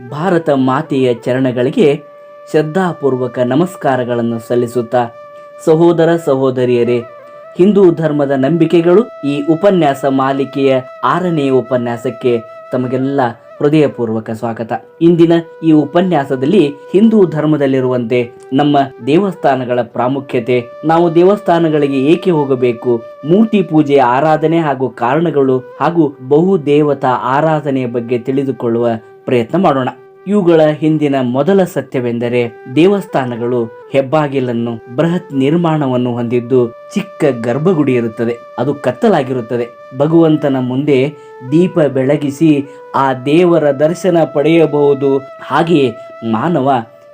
ಭಾರತ ಮಾತೆಯ ಚರಣಗಳಿಗೆ ಶ್ರದ್ಧಾಪೂರ್ವಕ ನಮಸ್ಕಾರಗಳನ್ನು ಸಲ್ಲಿಸುತ್ತಾ ಸಹೋದರ ಸಹೋದರಿಯರೇ, ಹಿಂದೂ ಧರ್ಮದ ನಂಬಿಕೆಗಳು ಈ ಉಪನ್ಯಾಸ ಮಾಲಿಕೆಯ ಆರನೇ ಉಪನ್ಯಾಸಕ್ಕೆ ತಮಗೆಲ್ಲ ಹೃದಯಪೂರ್ವಕ ಸ್ವಾಗತ. ಇಂದಿನ ಈ ಉಪನ್ಯಾಸದಲ್ಲಿ ಹಿಂದೂ ಧರ್ಮದಲ್ಲಿರುವಂತೆ ನಮ್ಮ ದೇವಸ್ಥಾನಗಳ ಪ್ರಾಮುಖ್ಯತೆ, ನಾವು ದೇವಸ್ಥಾನಗಳಿಗೆ ಏಕೆ ಹೋಗಬೇಕು, ಮೂರ್ತಿ ಪೂಜೆ ಆರಾಧನೆ ಹಾಗೂ ಕಾರಣಗಳು ಹಾಗೂ ಬಹು ದೇವತಾ ಆರಾಧನೆಯ ಬಗ್ಗೆ ತಿಳಿದುಕೊಳ್ಳುವ ಪ್ರಯತ್ನ ಮಾಡೋಣ. ಇವುಗಳ ಹಿಂದಿನ ಮೊದಲ ಸತ್ಯವೆಂದರೆ ದೇವಸ್ಥಾನಗಳು ಹೆಬ್ಬಾಗಿಲನ್ನು ಬೃಹತ್ ನಿರ್ಮಾಣವನ್ನು ಹೊಂದಿದ್ದು ಚಿಕ್ಕ ಗರ್ಭಗುಡಿ ಇರುತ್ತದೆ ಅದು ಕತ್ತಲಾಗಿರುತ್ತದೆ. ಭಗವಂತನ ಮುಂದೆ ದೀಪ ಬೆಳಗಿಸಿ ಆ ದೇವರ ದರ್ಶನ ಪಡೆಯಬಹುದು. ಹಾಗೆಯೇ ಮಾನವ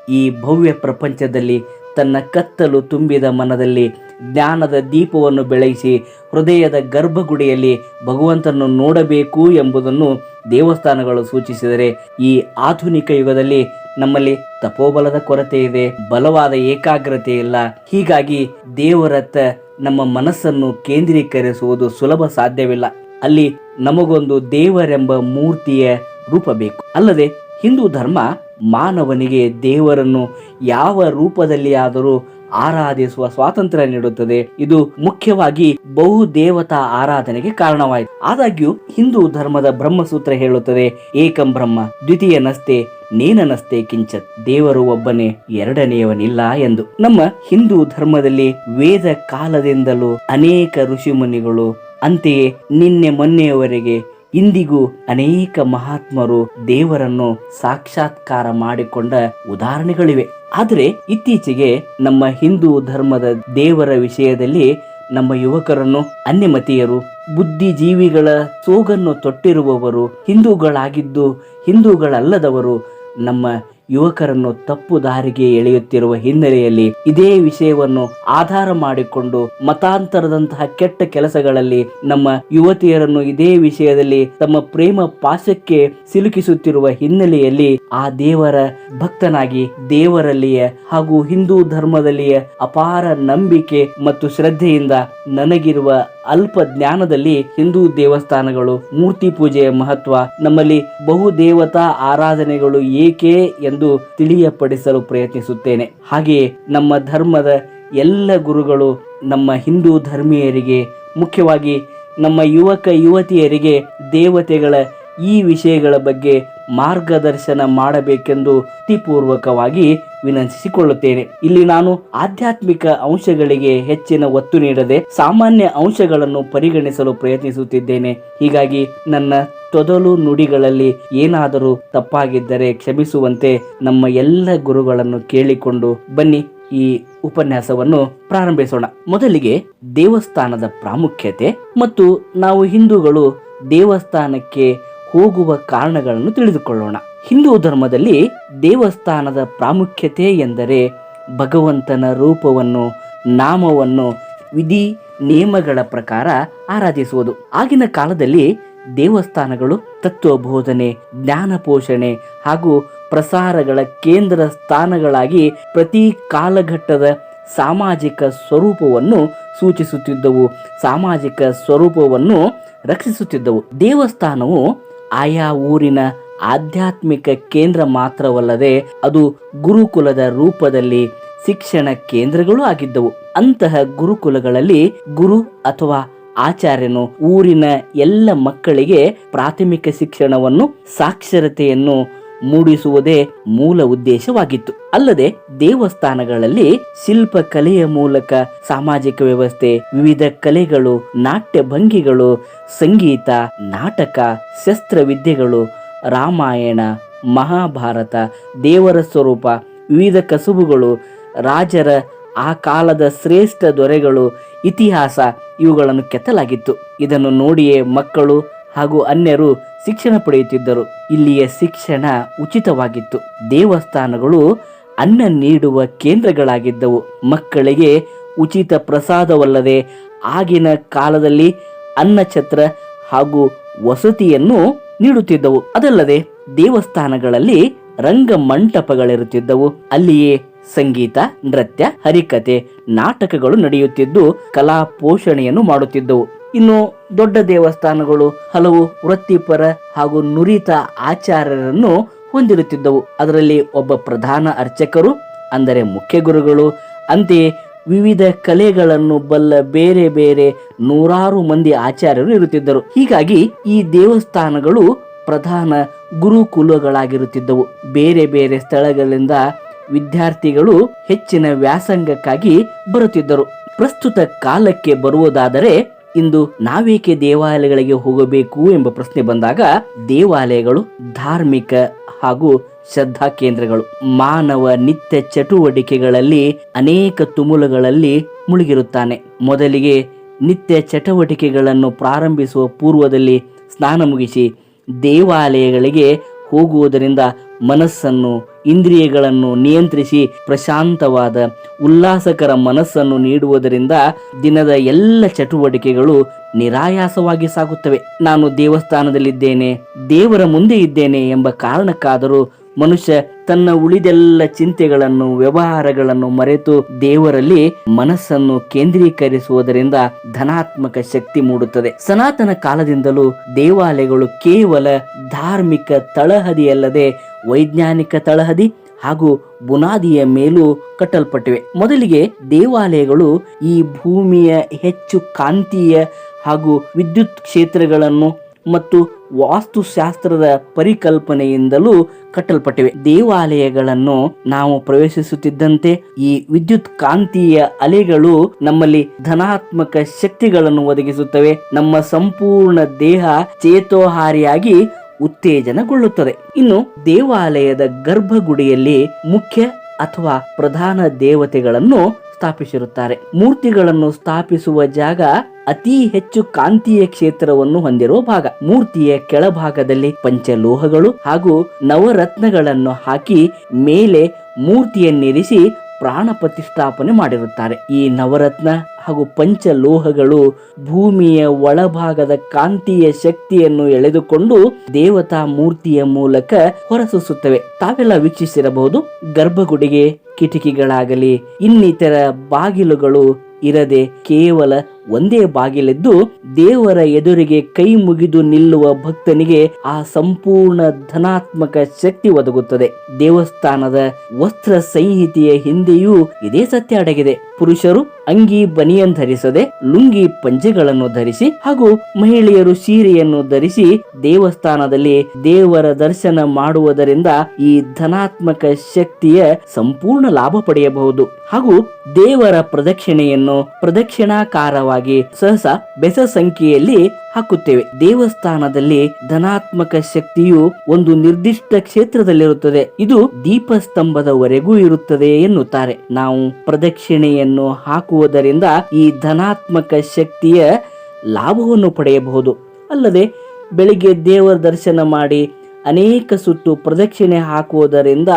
ಈ ಭವ್ಯ ಪ್ರಪಂಚದಲ್ಲಿ ತನ್ನ ಕತ್ತಲು ತುಂಬಿದ ಮನದಲ್ಲಿ ಜ್ಞಾನದ ದೀಪವನ್ನು ಬೆಳಗಿಸಿ ಹೃದಯದ ಗರ್ಭಗುಡಿಯಲ್ಲಿ ಭಗವಂತನನ್ನು ನೋಡಬೇಕು ಎಂಬುದನ್ನು ದೇವಸ್ಥಾನಗಳು ಸೂಚಿಸಿದರೆ ಈ ಆಧುನಿಕ ಯುಗದಲ್ಲಿ ನಮ್ಮಲ್ಲಿ ತಪೋಬಲದ ಕೊರತೆ ಇದೆ, ಬಲವಾದ ಏಕಾಗ್ರತೆ ಇಲ್ಲ. ಹೀಗಾಗಿ ದೇವರತ್ತ ನಮ್ಮ ಮನಸ್ಸನ್ನು ಕೇಂದ್ರೀಕರಿಸುವುದು ಸುಲಭ ಸಾಧ್ಯವಿಲ್ಲ. ಅಲ್ಲಿ ನಮಗೊಂದು ದೇವರೆಂಬ ಮೂರ್ತಿಯ ರೂಪ ಬೇಕು. ಅಲ್ಲದೆ ಹಿಂದೂ ಧರ್ಮ ಮಾನವನಿಗೆ ದೇವರನ್ನು ಯಾವ ರೂಪದಲ್ಲಿ ಆದರೂ ಆರಾಧಿಸುವ ಸ್ವಾತಂತ್ರ್ಯ ನೀಡುತ್ತದೆ. ಇದು ಮುಖ್ಯವಾಗಿ ಬಹು ದೇವತಾ ಆರಾಧನೆಗೆ ಕಾರಣವಾಯಿತು. ಆದಾಗ್ಯೂ ಹಿಂದೂ ಧರ್ಮದ ಬ್ರಹ್ಮಸೂತ್ರ ಹೇಳುತ್ತದೆ, ಏಕಂ ಬ್ರಹ್ಮ ದ್ವಿತೀಯ ನಸ್ತೆ ಕಿಂಚತ್, ದೇವರು ಒಬ್ಬನೇ, ಎರಡನೆಯವನಿಲ್ಲ ಎಂದು. ನಮ್ಮ ಹಿಂದೂ ಧರ್ಮದಲ್ಲಿ ವೇದ ಕಾಲದಿಂದಲೂ ಅನೇಕ ಋಷಿಮುನಿಗಳು ಅಂತೆಯೇ ನಿನ್ನೆ ಮೊನ್ನೆಯವರೆಗೆ ಇಂದಿಗೂ ಅನೇಕ ಮಹಾತ್ಮರು ದೇವರನ್ನು ಸಾಕ್ಷಾತ್ಕಾರ ಮಾಡಿಕೊಂಡ ಉದಾಹರಣೆಗಳಿವೆ. ಆದರೆ ಇತ್ತೀಚೆಗೆ ನಮ್ಮ ಹಿಂದೂ ಧರ್ಮದ ದೇವರ ವಿಷಯದಲ್ಲಿ ನಮ್ಮ ಯುವಕರನ್ನು, ಅನ್ಯಮತೀಯರು, ಬುದ್ಧಿಜೀವಿಗಳ ಸೋಗನ್ನು ತೊಟ್ಟಿರುವವರು ಹಿಂದೂಗಳಾಗಿದ್ದು ಹಿಂದೂಗಳಲ್ಲದವರು ನಮ್ಮ ಯುವಕರನ್ನು ತಪ್ಪು ದಾರಿಗೆ ಎಳೆಯುತ್ತಿರುವ ಹಿನ್ನೆಲೆಯಲ್ಲಿ ಇದೇ ವಿಷಯವನ್ನು ಆಧಾರ ಮಾಡಿಕೊಂಡು ಮತಾಂತರದಂತಹ ಕೆಟ್ಟ ಕೆಲಸಗಳಲ್ಲಿ ನಮ್ಮ ಯುವತಿಯರನ್ನು ಇದೇ ವಿಷಯದಲ್ಲಿ ತಮ್ಮ ಪ್ರೇಮ ಪಾಶಕ್ಕೆ ಸಿಲುಕಿಸುತ್ತಿರುವ ಹಿನ್ನೆಲೆಯಲ್ಲಿ ಆ ದೇವರ ಭಕ್ತನಾಗಿ ದೇವರಲ್ಲಿಯ ಹಾಗೂ ಹಿಂದೂ ಧರ್ಮದಲ್ಲಿಯ ಅಪಾರ ನಂಬಿಕೆ ಮತ್ತು ಶ್ರದ್ಧೆಯಿಂದ ನನಗಿರುವ ಅಲ್ಪ ಜ್ಞಾನದಲ್ಲಿ ಹಿಂದೂ ದೇವಸ್ಥಾನಗಳು, ಮೂರ್ತಿ ಪೂಜೆಯ ಮಹತ್ವ, ನಮ್ಮಲ್ಲಿ ಬಹು ದೇವತಾ ಆರಾಧನೆಗಳು ಏಕೆ ಎಂದು ತಿಳಿಯಪಡಿಸಲು ಪ್ರಯತ್ನಿಸುತ್ತೇನೆ. ಹಾಗೆಯೇ ನಮ್ಮ ಧರ್ಮದ ಎಲ್ಲ ಗುರುಗಳು ನಮ್ಮ ಹಿಂದೂ ಧರ್ಮೀಯರಿಗೆ, ಮುಖ್ಯವಾಗಿ ನಮ್ಮ ಯುವಕ ಯುವತಿಯರಿಗೆ, ದೇವತೆಗಳ ಈ ವಿಷಯಗಳ ಬಗ್ಗೆ ಮಾರ್ಗದರ್ಶನ ಮಾಡಬೇಕೆಂದು ತಿಪೂರ್ವಕವಾಗಿ ವಿನಂತಿಸಿಕೊಳ್ಳುತ್ತೇನೆ. ಇಲ್ಲಿ ನಾನು ಆಧ್ಯಾತ್ಮಿಕ ಅಂಶಗಳಿಗೆ ಹೆಚ್ಚಿನ ಒತ್ತು ನೀಡದೆ ಸಾಮಾನ್ಯ ಅಂಶಗಳನ್ನು ಪರಿಗಣಿಸಲು ಪ್ರಯತ್ನಿಸುತ್ತಿದ್ದೇನೆ. ಹೀಗಾಗಿ ನನ್ನ ತೊದಲು ನುಡಿಗಳಲ್ಲಿ ಏನಾದರೂ ತಪ್ಪಾಗಿದ್ದರೆ ಕ್ಷಮಿಸುವಂತೆ ನಮ್ಮ ಎಲ್ಲ ಗುರುಗಳನ್ನು ಕೇಳಿಕೊಂಡು ಬನ್ನಿ. ಈ ಉಪನ್ಯಾಸವನ್ನು ಪ್ರಾರಂಭಿಸೋಣ. ಮೊದಲಿಗೆ ದೇವಸ್ಥಾನದ ಪ್ರಾಮುಖ್ಯತೆ ಮತ್ತು ನಾವು ಹಿಂದೂಗಳು ದೇವಸ್ಥಾನಕ್ಕೆ ಹೋಗುವ ಕಾರಣಗಳನ್ನು ತಿಳಿದುಕೊಳ್ಳೋಣ. ಹಿಂದೂ ಧರ್ಮದಲ್ಲಿ ದೇವಸ್ಥಾನದ ಪ್ರಾಮುಖ್ಯತೆ ಎಂದರೆ ಭಗವಂತನ ರೂಪವನ್ನು, ನಾಮವನ್ನು, ವಿಧಿ, ನಿಯಮಗಳ ಪ್ರಕಾರ ಆರಾಧಿಸುವುದು. ಆಗಿನ ಕಾಲದಲ್ಲಿ ದೇವಸ್ಥಾನಗಳು ತತ್ವ ಬೋಧನೆ ಜ್ಞಾನ ಪೋಷಣೆ ಹಾಗೂ ಪ್ರಸಾರಗಳ ಕೇಂದ್ರ ಸ್ಥಾನಗಳಾಗಿ ಪ್ರತಿ ಕಾಲಘಟ್ಟದ ಸಾಮಾಜಿಕ ಸ್ವರೂಪವನ್ನು ಸೂಚಿಸುತ್ತಿದ್ದವು. ಸಾಮಾಜಿಕ ಸ್ವರೂಪವನ್ನು ರಕ್ಷಿಸುತ್ತಿದ್ದವು. ದೇವಸ್ಥಾನವು ಆಯಾ ಊರಿನ ಆಧ್ಯಾತ್ಮಿಕ ಕೇಂದ್ರ ಮಾತ್ರವಲ್ಲದೆ ಅದು ಗುರುಕುಲದ ರೂಪದಲ್ಲಿ ಶಿಕ್ಷಣ ಕೇಂದ್ರಗಳು ಆಗಿದ್ದವು. ಅಂತಹ ಗುರುಕುಲಗಳಲ್ಲಿ ಗುರು ಅಥವಾ ಆಚಾರ್ಯನು ಊರಿನ ಎಲ್ಲ ಮಕ್ಕಳಿಗೆ ಪ್ರಾಥಮಿಕ ಶಿಕ್ಷಣವನ್ನು, ಸಾಕ್ಷರತೆಯನ್ನು ಮೂಡಿಸುವುದೇ ಮೂಲ ಉದ್ದೇಶವಾಗಿತ್ತು. ಅಲ್ಲದೆ ದೇವಸ್ಥಾನಗಳಲ್ಲಿ ಶಿಲ್ಪ ಕಲೆಯ ಮೂಲಕ ಸಾಮಾಜಿಕ ವ್ಯವಸ್ಥೆ, ವಿವಿಧ ಕಲೆಗಳು, ನಾಟ್ಯ ಭಂಗಿಗಳು, ಸಂಗೀತ, ನಾಟಕ, ಶಸ್ತ್ರವಿದ್ಯೆಗಳು, ರಾಮಾಯಣ, ಮಹಾಭಾರತ, ದೇವರ ಸ್ವರೂಪ, ವಿವಿಧ ಕಸುಬುಗಳು, ರಾಜರ ಆ ಕಾಲದ ಶ್ರೇಷ್ಠ ದೊರೆಗಳು, ಇತಿಹಾಸ ಇವುಗಳನ್ನು ಕೆತ್ತಲಾಗಿತ್ತು. ಇದನ್ನು ನೋಡಿಯೇ ಮಕ್ಕಳು ಹಾಗೂ ಅನ್ಯರು ಶಿಕ್ಷಣ ಪಡೆಯುತ್ತಿದ್ದರು. ಇಲ್ಲಿಯ ಶಿಕ್ಷಣ ಉಚಿತವಾಗಿತ್ತು. ದೇವಸ್ಥಾನಗಳು ಅನ್ನ ನೀಡುವ ಕೇಂದ್ರಗಳಾಗಿದ್ದವು. ಮಕ್ಕಳಿಗೆ ಉಚಿತ ಪ್ರಸಾದವಲ್ಲದೆ ಆಗಿನ ಕಾಲದಲ್ಲಿ ಅನ್ನ ಛತ್ರ ಹಾಗೂ ವಸತಿಯನ್ನು ನೀಡುತ್ತಿದ್ದವು. ಅದಲ್ಲದೆ ದೇವಸ್ಥಾನಗಳಲ್ಲಿ ರಂಗ ಮಂಟಪಗಳಿರುತ್ತಿದ್ದವು ಅಲ್ಲಿಯೇ ಸಂಗೀತ, ನೃತ್ಯ, ಹರಿಕತೆ, ನಾಟಕಗಳು ನಡೆಯುತ್ತಿದ್ದು, ಕಲಾ ಪೋಷಣೆಯನ್ನು ಮಾಡುತ್ತಿದ್ದವು. ಇನ್ನು ದೊಡ್ಡ ದೇವಸ್ಥಾನಗಳು ಹಲವು ವೃತ್ತಿಪರ ಹಾಗೂ ನುರಿತ ಆಚಾರ್ಯರನ್ನು ಹೊಂದಿರುತ್ತಿದ್ದವು. ಅದರಲ್ಲಿ ಒಬ್ಬ ಪ್ರಧಾನ ಅರ್ಚಕರು, ಅಂದರೆ ಮುಖ್ಯ ಗುರುಗಳು. ಅಂತೆಯೇ ವಿವಿಧ ಕಲೆಗಳನ್ನು ಬಲ್ಲ ಬೇರೆ ಬೇರೆ ನೂರಾರು ಮಂದಿ ಆಚಾರ್ಯರು ಇರುತ್ತಿದ್ದರು. ಹೀಗಾಗಿ ಈ ದೇವಸ್ಥಾನಗಳು ಪ್ರಧಾನ ಗುರುಕುಲಗಳಾಗಿರುತ್ತಿದ್ದವು. ಬೇರೆ ಬೇರೆ ಸ್ಥಳಗಳಿಂದ ವಿದ್ಯಾರ್ಥಿಗಳು ಹೆಚ್ಚಿನ ವ್ಯಾಸಂಗಕ್ಕಾಗಿ ಬರುತ್ತಿದ್ದರು. ಪ್ರಸ್ತುತ ಕಾಲಕ್ಕೆ ಬರುವುದಾದರೆ ಇಂದು ನಾವೇಕೆ ದೇವಾಲಯಗಳಿಗೆ ಹೋಗಬೇಕು ಎಂಬ ಪ್ರಶ್ನೆ ಬಂದಾಗ ದೇವಾಲಯಗಳು ಧಾರ್ಮಿಕ ಹಾಗೂ ಶ್ರದ್ಧಾ ಕೇಂದ್ರಗಳು. ಮಾನವ ನಿತ್ಯ ಚಟುವಟಿಕೆಗಳಲ್ಲಿ ಅನೇಕ ತುಮುಲಗಳಲ್ಲಿ ಮುಳುಗಿರುತ್ತಾನೆ. ಮೊದಲಿಗೆ ನಿತ್ಯ ಚಟುವಟಿಕೆಗಳನ್ನು ಪ್ರಾರಂಭಿಸುವ ಪೂರ್ವದಲ್ಲಿ ಸ್ನಾನ ಮುಗಿಸಿ ದೇವಾಲಯಗಳಿಗೆ ಹೋಗುವುದರಿಂದ ಮನಸ್ಸನ್ನು, ಇಂದ್ರಿಯಗಳನ್ನು ನಿಯಂತ್ರಿಸಿ ಪ್ರಶಾಂತವಾದ, ಉಲ್ಲಾಸಕರ ಮನಸ್ಸನ್ನು ನೀಡುವುದರಿಂದ ದಿನದ ಎಲ್ಲ ಚಟುವಟಿಕೆಗಳು ನಿರಾಯಾಸವಾಗಿ ಸಾಗುತ್ತವೆ. ನಾನು ದೇವಸ್ಥಾನದಲ್ಲಿದ್ದೇನೆ, ದೇವರ ಮುಂದೆ ಇದ್ದೇನೆ ಎಂಬ ಕಾರಣಕ್ಕಾದರೂ ಮನುಷ್ಯ ತನ್ನ ಉಳಿದೆಲ್ಲ ಚಿಂತೆಗಳನ್ನು, ವ್ಯವಹಾರಗಳನ್ನು ಮರೆತು ದೇವರಲ್ಲಿ ಮನಸ್ಸನ್ನು ಕೇಂದ್ರೀಕರಿಸುವುದರಿಂದ ಧನಾತ್ಮಕ ಶಕ್ತಿ ಮೂಡುತ್ತದೆ. ಸನಾತನ ಕಾಲದಿಂದಲೂ ದೇವಾಲಯಗಳು ಕೇವಲ ಧಾರ್ಮಿಕ ತಳಹದಿಯಲ್ಲದೆ ವೈಜ್ಞಾನಿಕ ತಳಹದಿ ಹಾಗೂ ಬುನಾದಿಯ ಮೇಲೂ ಕಟ್ಟಲ್ಪಟ್ಟಿವೆ. ಮೊದಲಿಗೆ ದೇವಾಲಯಗಳು ಈ ಭೂಮಿಯ ಹೆಚ್ಚು ಕಾಂತೀಯ ಹಾಗೂ ವಿದ್ಯುತ್ ಕ್ಷೇತ್ರಗಳನ್ನು ಮತ್ತು ವಾಸ್ತುಶಾಸ್ತ್ರದ ಪರಿಕಲ್ಪನೆಯಿಂದಲೂ ಕಟ್ಟಲ್ಪಟ್ಟಿವೆ. ದೇವಾಲಯಗಳನ್ನು ನಾವು ಪ್ರವೇಶಿಸುತ್ತಿದ್ದಂತೆ ಈ ವಿದ್ಯುತ್ ಕಾಂತೀಯ ಅಲೆಗಳು ನಮ್ಮಲ್ಲಿ ಧನಾತ್ಮಕ ಶಕ್ತಿಗಳನ್ನು ಒದಗಿಸುತ್ತವೆ. ನಮ್ಮ ಸಂಪೂರ್ಣ ದೇಹ ಚೇತೋಹಾರಿಯಾಗಿ ಉತ್ತೇಜನಗೊಳ್ಳುತ್ತದೆ. ಇನ್ನು ದೇವಾಲಯದ ಗರ್ಭಗುಡಿಯಲ್ಲಿ ಮುಖ್ಯ ಅಥವಾ ಪ್ರಧಾನ ದೇವತೆಗಳನ್ನು ಸ್ಥಾಪಿಸಿರುತ್ತಾರೆ. ಮೂರ್ತಿಗಳನ್ನು ಸ್ಥಾಪಿಸುವ ಜಾಗ ಅತಿ ಹೆಚ್ಚು ಕಾಂತೀಯ ಕ್ಷೇತ್ರವನ್ನು ಹೊಂದಿರುವ ಭಾಗ. ಮೂರ್ತಿಯ ಕೆಳಭಾಗದಲ್ಲಿ ಪಂಚಲೋಹಗಳು ಹಾಗೂ ನವರತ್ನಗಳನ್ನು ಹಾಕಿ ಮೇಲೆ ಮೂರ್ತಿಯನ್ನಿರಿಸಿ ಪ್ರಾಣ ಪ್ರತಿಷ್ಠಾಪನೆ ಮಾಡಿರುತ್ತಾರೆ. ಈ ನವರತ್ನ ಹಾಗೂ ಪಂಚಲೋಹಗಳು ಭೂಮಿಯ ಒಳಭಾಗದ ಕಾಂತೀಯ ಶಕ್ತಿಯನ್ನು ಎಳೆದುಕೊಂಡು ದೇವತಾ ಮೂರ್ತಿಯ ಮೂಲಕ ಹೊರಸೂಸುತ್ತವೆ. ತಾವೆಲ್ಲ ವೀಕ್ಷಿಸಿರಬಹುದು, ಗರ್ಭಗುಡಿಗೆ ಕಿಟಕಿಗಳಾಗಲಿ, ಇನ್ನಿತರ ಬಾಗಿಲುಗಳು ಇರದೆ ಕೇವಲ ಒಂದೇ ಬಾಗಿಲೆದ್ದು ದೇವರ ಎದುರಿಗೆ ಕೈ ಮುಗಿದು ನಿಲ್ಲುವ ಭಕ್ತನಿಗೆ ಆ ಸಂಪೂರ್ಣ ಧನಾತ್ಮಕ ಶಕ್ತಿ ಒದಗುತ್ತದೆ. ದೇವಸ್ಥಾನದ ವಸ್ತ್ರ ಸಂಹಿತೆಯ ಹಿಂದೆಯೂ ಇದೇ ಸತ್ಯ ಅಡಗಿದೆ. ಪುರುಷರು ಅಂಗಿ ಬನಿಯನ್ ಧರಿಸದೆ ಲುಂಗಿ ಪಂಜೆಗಳನ್ನು ಧರಿಸಿ ಹಾಗೂ ಮಹಿಳೆಯರು ಸೀರೆಯನ್ನು ಧರಿಸಿ ದೇವಸ್ಥಾನದಲ್ಲಿ ದೇವರ ದರ್ಶನ ಮಾಡುವುದರಿಂದ ಈ ಧನಾತ್ಮಕ ಶಕ್ತಿಯ ಸಂಪೂರ್ಣ ಲಾಭ ಪಡೆಯಬಹುದು. ಹಾಗೂ ದೇವರ ಪ್ರದಕ್ಷಿಣೆಯನ್ನು ಪ್ರದಕ್ಷಿಣಾಕಾರವಾಗಿ ಸಹಸಾ ಬೆಸ ಸಂಖ್ಯೆಯಲ್ಲಿ ಹಾಕುತ್ತೇವೆ. ದೇವಸ್ಥಾನದಲ್ಲಿ ಧನಾತ್ಮಕ ಶಕ್ತಿಯು ಒಂದು ನಿರ್ದಿಷ್ಟ ಕ್ಷೇತ್ರದಲ್ಲಿರುತ್ತದೆ. ಇದು ದೀಪಸ್ತಂಭದವರೆಗೂ ಇರುತ್ತದೆ ಎನ್ನುತ್ತಾರೆ. ನಾವು ಪ್ರದಕ್ಷಿಣೆಯನ್ನು ಹಾಕುವುದರಿಂದ ಈ ಧನಾತ್ಮಕ ಶಕ್ತಿಯ ಲಾಭವನ್ನು ಪಡೆಯಬಹುದು. ಅಲ್ಲದೆ ಬೆಳಿಗ್ಗೆ ದೇವರ ದರ್ಶನ ಮಾಡಿ ಅನೇಕ ಸುತ್ತು ಪ್ರದಕ್ಷಿಣೆ ಹಾಕುವುದರಿಂದ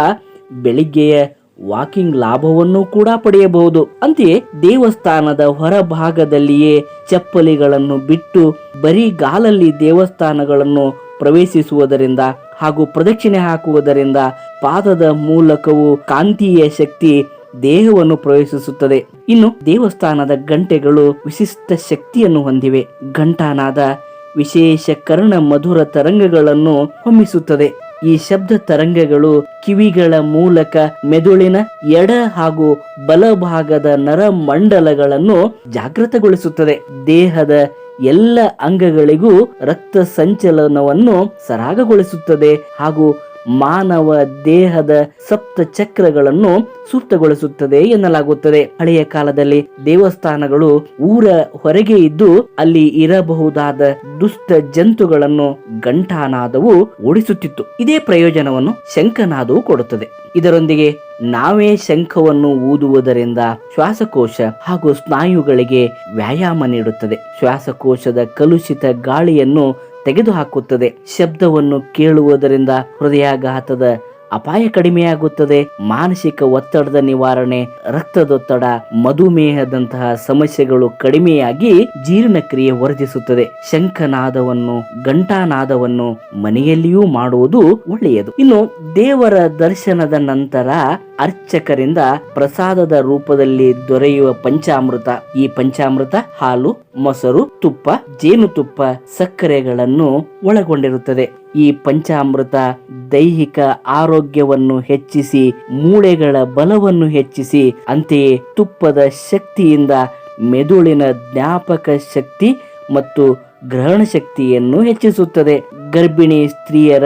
ಬೆಳಿಗ್ಗೆಯ ವಾಕಿಂಗ್ ಲಾಭವನ್ನು ಕೂಡ ಪಡೆಯಬಹುದು. ಅಂತೆಯೇ ದೇವಸ್ಥಾನದ ಹೊರಭಾಗದಲ್ಲಿಯೇ ಚಪ್ಪಲಿಗಳನ್ನು ಬಿಟ್ಟು ಬರೀ ಗಾಲಲ್ಲಿ ದೇವಸ್ಥಾನಗಳನ್ನು ಪ್ರವೇಶಿಸುವುದರಿಂದ ಹಾಗೂ ಪ್ರದಕ್ಷಿಣೆ ಹಾಕುವುದರಿಂದ ಪಾದದ ಮೂಲಕವೂ ಕಾಂತೀಯ ಶಕ್ತಿ ದೇಹವನ್ನು ಪ್ರವೇಶಿಸುತ್ತದೆ. ಇನ್ನು ದೇವಸ್ಥಾನದ ಗಂಟೆಗಳು ವಿಶಿಷ್ಟ ಶಕ್ತಿಯನ್ನು ಹೊಂದಿವೆ. ಘಂಟಾನಾದ ವಿಶೇಷ ಕರ್ಣ ಮಧುರ ತರಂಗಗಳನ್ನು ಹೊಮ್ಮಿಸುತ್ತದೆ. ಈ ಶಬ್ದ ತರಂಗಗಳು ಕಿವಿಗಳ ಮೂಲಕ ಮೆದುಳಿನ ಎಡ ಹಾಗೂ ಬಲಭಾಗದ ನರಮಂಡಲಗಳನ್ನು ಜಾಗೃತಗೊಳಿಸುತ್ತದೆ. ದೇಹದ ಎಲ್ಲ ಅಂಗಗಳಿಗೂ ರಕ್ತ ಸಂಚಲನವನ್ನು ಸರಾಗಗೊಳಿಸುತ್ತದೆ ಹಾಗೂ ಮಾನವ ದೇಹದ ಸಪ್ತ ಚಕ್ರಗಳನ್ನು ಸೂಕ್ತಗೊಳಿಸುತ್ತದೆ ಎನ್ನಲಾಗುತ್ತದೆ. ಹಳೆಯ ಕಾಲದಲ್ಲಿ ದೇವಸ್ಥಾನಗಳು ಊರ ಹೊರಗೆ ಇದ್ದು ಅಲ್ಲಿ ಇರಬಹುದಾದ ದುಷ್ಟ ಜಂತುಗಳನ್ನು ಗಂಟಾನಾದವು ಓಡಿಸುತ್ತಿತ್ತು. ಇದೇ ಪ್ರಯೋಜನವನ್ನು ಶಂಖನಾದವು ಕೊಡುತ್ತದೆ. ಇದರೊಂದಿಗೆ ನಾವೇ ಶಂಖವನ್ನು ಊದುವುದರಿಂದ ಶ್ವಾಸಕೋಶ ಹಾಗೂ ಸ್ನಾಯುಗಳಿಗೆ ವ್ಯಾಯಾಮ ನೀಡುತ್ತದೆ. ಶ್ವಾಸಕೋಶದ ಕಲುಷಿತ ಗಾಳಿಯನ್ನು ತೆಗೆದುಹಾಕುತ್ತದೆ. ಶಬ್ದವನ್ನು ಕೇಳುವುದರಿಂದ ಹೃದಯಾಘಾತದ ಅಪಾಯ ಕಡಿಮೆಯಾಗುತ್ತದೆ. ಮಾನಸಿಕ ಒತ್ತಡದ ನಿವಾರಣೆ, ರಕ್ತದೊತ್ತಡ, ಮಧುಮೇಹದಂತಹ ಸಮಸ್ಯೆಗಳು ಕಡಿಮೆಯಾಗಿ ಜೀರ್ಣಕ್ರಿಯೆ ವರ್ಧಿಸುತ್ತದೆ. ಶಂಖನಾದವನ್ನು, ಘಂಟಾನಾದವನ್ನು ಮನೆಯಲ್ಲಿಯೂ ಮಾಡುವುದು ಒಳ್ಳೆಯದು. ಇನ್ನು ದೇವರ ದರ್ಶನದ ನಂತರ ಅರ್ಚಕರಿಂದ ಪ್ರಸಾದದ ರೂಪದಲ್ಲಿ ದೊರೆಯುವ ಪಂಚಾಮೃತ. ಈ ಪಂಚಾಮೃತ ಹಾಲು, ಮೊಸರು, ತುಪ್ಪ, ಜೇನುತುಪ್ಪ, ಸಕ್ಕರೆಗಳನ್ನು ಒಳಗೊಂಡಿರುತ್ತದೆ. ಈ ಪಂಚಾಮೃತ ದೈಹಿಕ ಆರೋಗ್ಯವನ್ನು ಹೆಚ್ಚಿಸಿ, ಮೂಳೆಗಳ ಬಲವನ್ನು ಹೆಚ್ಚಿಸಿ, ಅಂತೆಯೇ ತುಪ್ಪದ ಶಕ್ತಿಯಿಂದ ಮೆದುಳಿನ ಜ್ಞಾಪಕ ಶಕ್ತಿ ಮತ್ತು ಗ್ರಹಣ ಶಕ್ತಿಯನ್ನು ಹೆಚ್ಚಿಸುತ್ತದೆ. ಗರ್ಭಿಣಿ ಸ್ತ್ರೀಯರ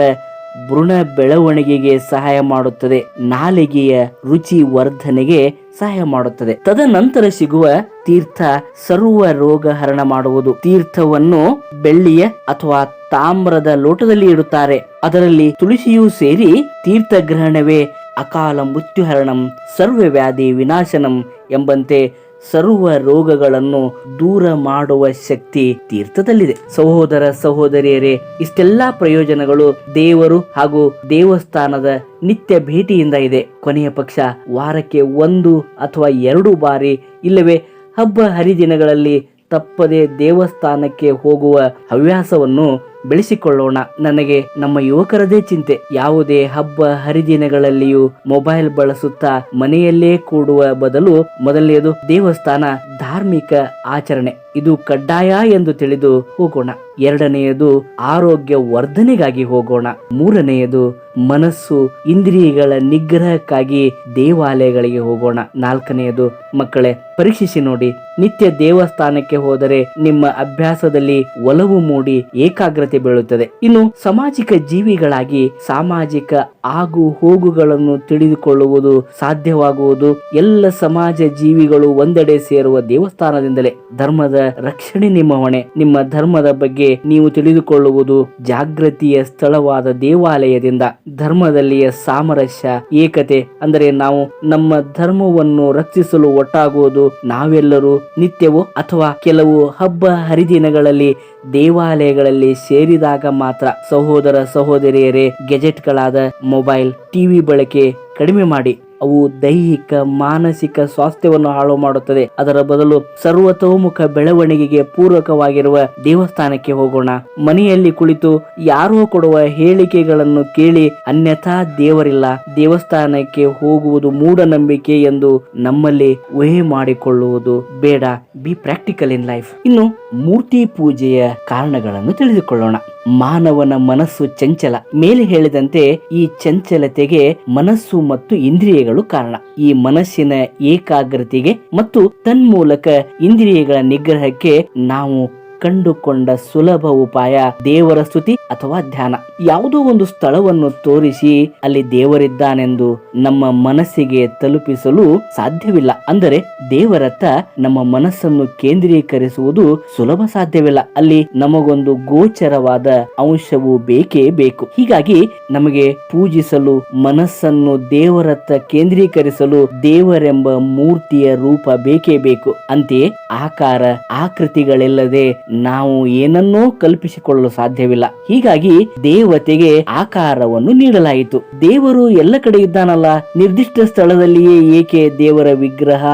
ಭ್ರೂಣ ಬೆಳವಣಿಗೆಗೆ ಸಹಾಯ ಮಾಡುತ್ತದೆ. ನಾಲಿಗೆಯ ರುಚಿ ವರ್ಧನೆಗೆ ಸಹಾಯ ಮಾಡುತ್ತದೆ. ತದನಂತರ ಸಿಗುವ ತೀರ್ಥ ಸರ್ವ ರೋಗ ಹರಣ ಮಾಡುವುದು. ತೀರ್ಥವನ್ನು ಬೆಳ್ಳಿಯ ಅಥವಾ ತಾಮ್ರದ ಲೋಟದಲ್ಲಿ ಇಡುತ್ತಾರೆ. ಅದರಲ್ಲಿ ತುಳಸಿಯೂ ಸೇರಿ ತೀರ್ಥ ಗ್ರಹಣವೇ ಅಕಾಲ ಮೃತ್ಯುಹರಣಂ ಸರ್ವ ವ್ಯಾಧಿ ವಿನಾಶನಂ ಎಂಬಂತೆ ಸರ್ವ ರೋಗಗಳನ್ನು ದೂರ ಮಾಡುವ ಶಕ್ತಿ ತೀರ್ಥದಲ್ಲಿದೆ. ಸಹೋದರ ಸಹೋದರಿಯರೇ, ಇಷ್ಟೆಲ್ಲಾ ಪ್ರಯೋಜನಗಳು ದೇವರು ಹಾಗೂ ದೇವಸ್ಥಾನದ ನಿತ್ಯ ಭೇಟಿಯಿಂದ ಇದೆ. ಕೊನೆಯ ಪಕ್ಷ ವಾರಕ್ಕೆ ಒಂದು ಅಥವಾ ಎರಡು ಬಾರಿ ಇಲ್ಲವೇ ಹಬ್ಬ ಹರಿದಿನಗಳಲ್ಲಿ ತಪ್ಪದೆ ದೇವಸ್ಥಾನಕ್ಕೆ ಹೋಗುವ ಹವ್ಯಾಸವನ್ನು ಬೆಳೆಸಿಕೊಳ್ಳೋಣ. ನನಗೆ ನಮ್ಮ ಯುವಕರದೇ ಚಿಂತೆ. ಯಾವುದೇ ಹಬ್ಬ ಹರಿದಿನಗಳಲ್ಲಿಯೂ ಮೊಬೈಲ್ ಬಳಸುತ್ತಾ ಮನೆಯಲ್ಲೇ ಕೂಡುವ ಬದಲು ಮೊದಲನೆಯದು ದೇವಸ್ಥಾನ ಧಾರ್ಮಿಕ ಆಚರಣೆ. ಇದು ಕಡ್ಡಾಯ ಎಂದು ತಿಳಿದು ಹೋಗೋಣ. ಎರಡನೆಯದು ಆರೋಗ್ಯ ವರ್ಧನೆಗಾಗಿ ಹೋಗೋಣ. ಮೂರನೆಯದು ಮನಸ್ಸು ಇಂದ್ರಿಯಗಳ ನಿಗ್ರಹಕ್ಕಾಗಿ ದೇವಾಲಯಗಳಿಗೆ ಹೋಗೋಣ. ನಾಲ್ಕನೆಯದು ಮಕ್ಕಳೇ, ಪರೀಕ್ಷಿಸಿ ನೋಡಿ. ನಿತ್ಯ ದೇವಸ್ಥಾನಕ್ಕೆ ಹೋದರೆ ನಿಮ್ಮ ಅಭ್ಯಾಸದಲ್ಲಿ ಒಲವು ಮೂಡಿ ಏಕಾಗ್ರತೆ ಬೀಳುತ್ತದೆ. ಇನ್ನು ಸಾಮಾಜಿಕ ಜೀವಿಗಳಾಗಿ ಸಾಮಾಜಿಕ ಆಗು ಹೋಗುಗಳನ್ನು ತಿಳಿದುಕೊಳ್ಳುವುದು ಸಾಧ್ಯವಾಗುವುದು. ಎಲ್ಲ ಸಮಾಜ ಜೀವಿಗಳು ಒಂದೆಡೆ ಸೇರುವ ದೇವಸ್ಥಾನದಿಂದಲೇ ಧರ್ಮದ ರಕ್ಷಣೆ ನಿಮ್ಮ ಹೊಣೆ ನಿಮ್ಮ ಧರ್ಮದ ಬಗ್ಗೆ ನೀವು ತಿಳಿದುಕೊಳ್ಳುವುದು ಜಾಗೃತಿಯ ಸ್ಥಳವಾದ ದೇವಾಲಯದಿಂದ. ಧರ್ಮದಲ್ಲಿಯ ಸಾಮರಸ್ಯ, ಏಕತೆ ಅಂದರೆ ನಾವು ನಮ್ಮ ಧರ್ಮವನ್ನು ರಕ್ಷಿಸಲು ಒಟ್ಟಾಗುವುದು ನಾವೆಲ್ಲರೂ ನಿತ್ಯವೋ ಅಥವಾ ಕೆಲವು ಹಬ್ಬ ಹರಿದಿನಗಳಲ್ಲಿ ದೇವಾಲಯಗಳಲ್ಲಿ ಸೇರಿದಾಗ ಮಾತ್ರ. ಸಹೋದರ ಸಹೋದರಿಯರೇ, ಗೆಜೆಟ್ಗಳಾದ ಮೊಬೈಲ್, ಟಿವಿ ಬಳಕೆ ಕಡಿಮೆ ಮಾಡಿ. ಅವು ದೈಹಿಕ, ಮಾನಸಿಕ ಸ್ವಾಸ್ಥ್ಯವನ್ನು ಹಾಳು ಮಾಡುತ್ತದೆ. ಅದರ ಬದಲು ಸರ್ವತೋಮುಖ ಬೆಳವಣಿಗೆಗೆ ಪೂರಕವಾಗಿರುವ ದೇವಸ್ಥಾನಕ್ಕೆ ಹೋಗೋಣ. ಮನೆಯಲ್ಲಿ ಕುಳಿತು ಯಾರೋ ಕೊಡುವ ಹೇಳಿಕೆಗಳನ್ನು ಕೇಳಿ ಅನ್ಯಥಾ ದೇವರಿಲ್ಲ. ದೇವಸ್ಥಾನಕ್ಕೆ ಹೋಗುವುದು ಮೂಢನಂಬಿಕೆ ಎಂದು ನಮ್ಮಲ್ಲಿ ಊಹೆ ಮಾಡಿಕೊಳ್ಳುವುದು ಬೇಡ. ಬಿ ಪ್ರಾಕ್ಟಿಕಲ್ ಇನ್ ಲೈಫ್ ಇನ್ನು ಮೂರ್ತಿ ಪೂಜೆಯ ಕಾರಣಗಳನ್ನು ತಿಳಿದುಕೊಳ್ಳೋಣ. ಮಾನವನ ಮನಸ್ಸು ಚಂಚಲ. ಮೇಲೆ ಹೇಳಿದಂತೆ ಈ ಚಂಚಲತೆಗೆ ಮನಸ್ಸು ಮತ್ತು ಇಂದ್ರಿಯಗಳು ಕಾರಣ. ಈ ಮನಸ್ಸಿನ ಏಕಾಗ್ರತೆಗೆ ಮತ್ತು ತನ್ಮೂಲಕ ಇಂದ್ರಿಯಗಳ ನಿಗ್ರಹಕ್ಕೆ ನಾವು ಕಂಡುಕೊಂಡ ಸುಲಭ ಉಪಾಯ ದೇವರ ಸ್ತುತಿ ಅಥವಾ ಧ್ಯಾನ. ಯಾವುದೋ ಒಂದು ಸ್ಥಳವನ್ನು ತೋರಿಸಿ ಅಲ್ಲಿ ದೇವರಿದ್ದಾನೆಂದು ನಮ್ಮ ಮನಸ್ಸಿಗೆ ತಲುಪಿಸಲು ಸಾಧ್ಯವಿಲ್ಲ. ಅಂದರೆ ದೇವರತ್ತ ನಮ್ಮ ಮನಸ್ಸನ್ನು ಕೇಂದ್ರೀಕರಿಸುವುದು ಸುಲಭ ಸಾಧ್ಯವಿಲ್ಲ. ಅಲ್ಲಿ ನಮಗೊಂದು ಗೋಚರವಾದ ಅಂಶವು ಬೇಕೇ ಬೇಕು. ಹೀಗಾಗಿ ನಮಗೆ ಪೂಜಿಸಲು, ಮನಸ್ಸನ್ನು ದೇವರತ್ತ ಕೇಂದ್ರೀಕರಿಸಲು ದೇವರೆಂಬ ಮೂರ್ತಿಯ ರೂಪ ಬೇಕೇ ಬೇಕು. ಅಂತೆಯೇ ಆಕಾರ, ಆಕೃತಿಗಳಿಲ್ಲದೆ ನಾವು ಏನನ್ನೂ ಕಲ್ಪಿಸಿಕೊಳ್ಳಲು ಸಾಧ್ಯವಿಲ್ಲ. ಹೀಗಾಗಿ ದೇವತೆಗೆ ಆಕಾರವನ್ನು ನೀಡಲಾಯಿತು. ದೇವರು ಎಲ್ಲ ಕಡೆ ಇದ್ದಾನಲ್ಲ, ನಿರ್ದಿಷ್ಟ ಸ್ಥಳದಲ್ಲಿಯೇ ಏಕೆ ದೇವರ ವಿಗ್ರಹ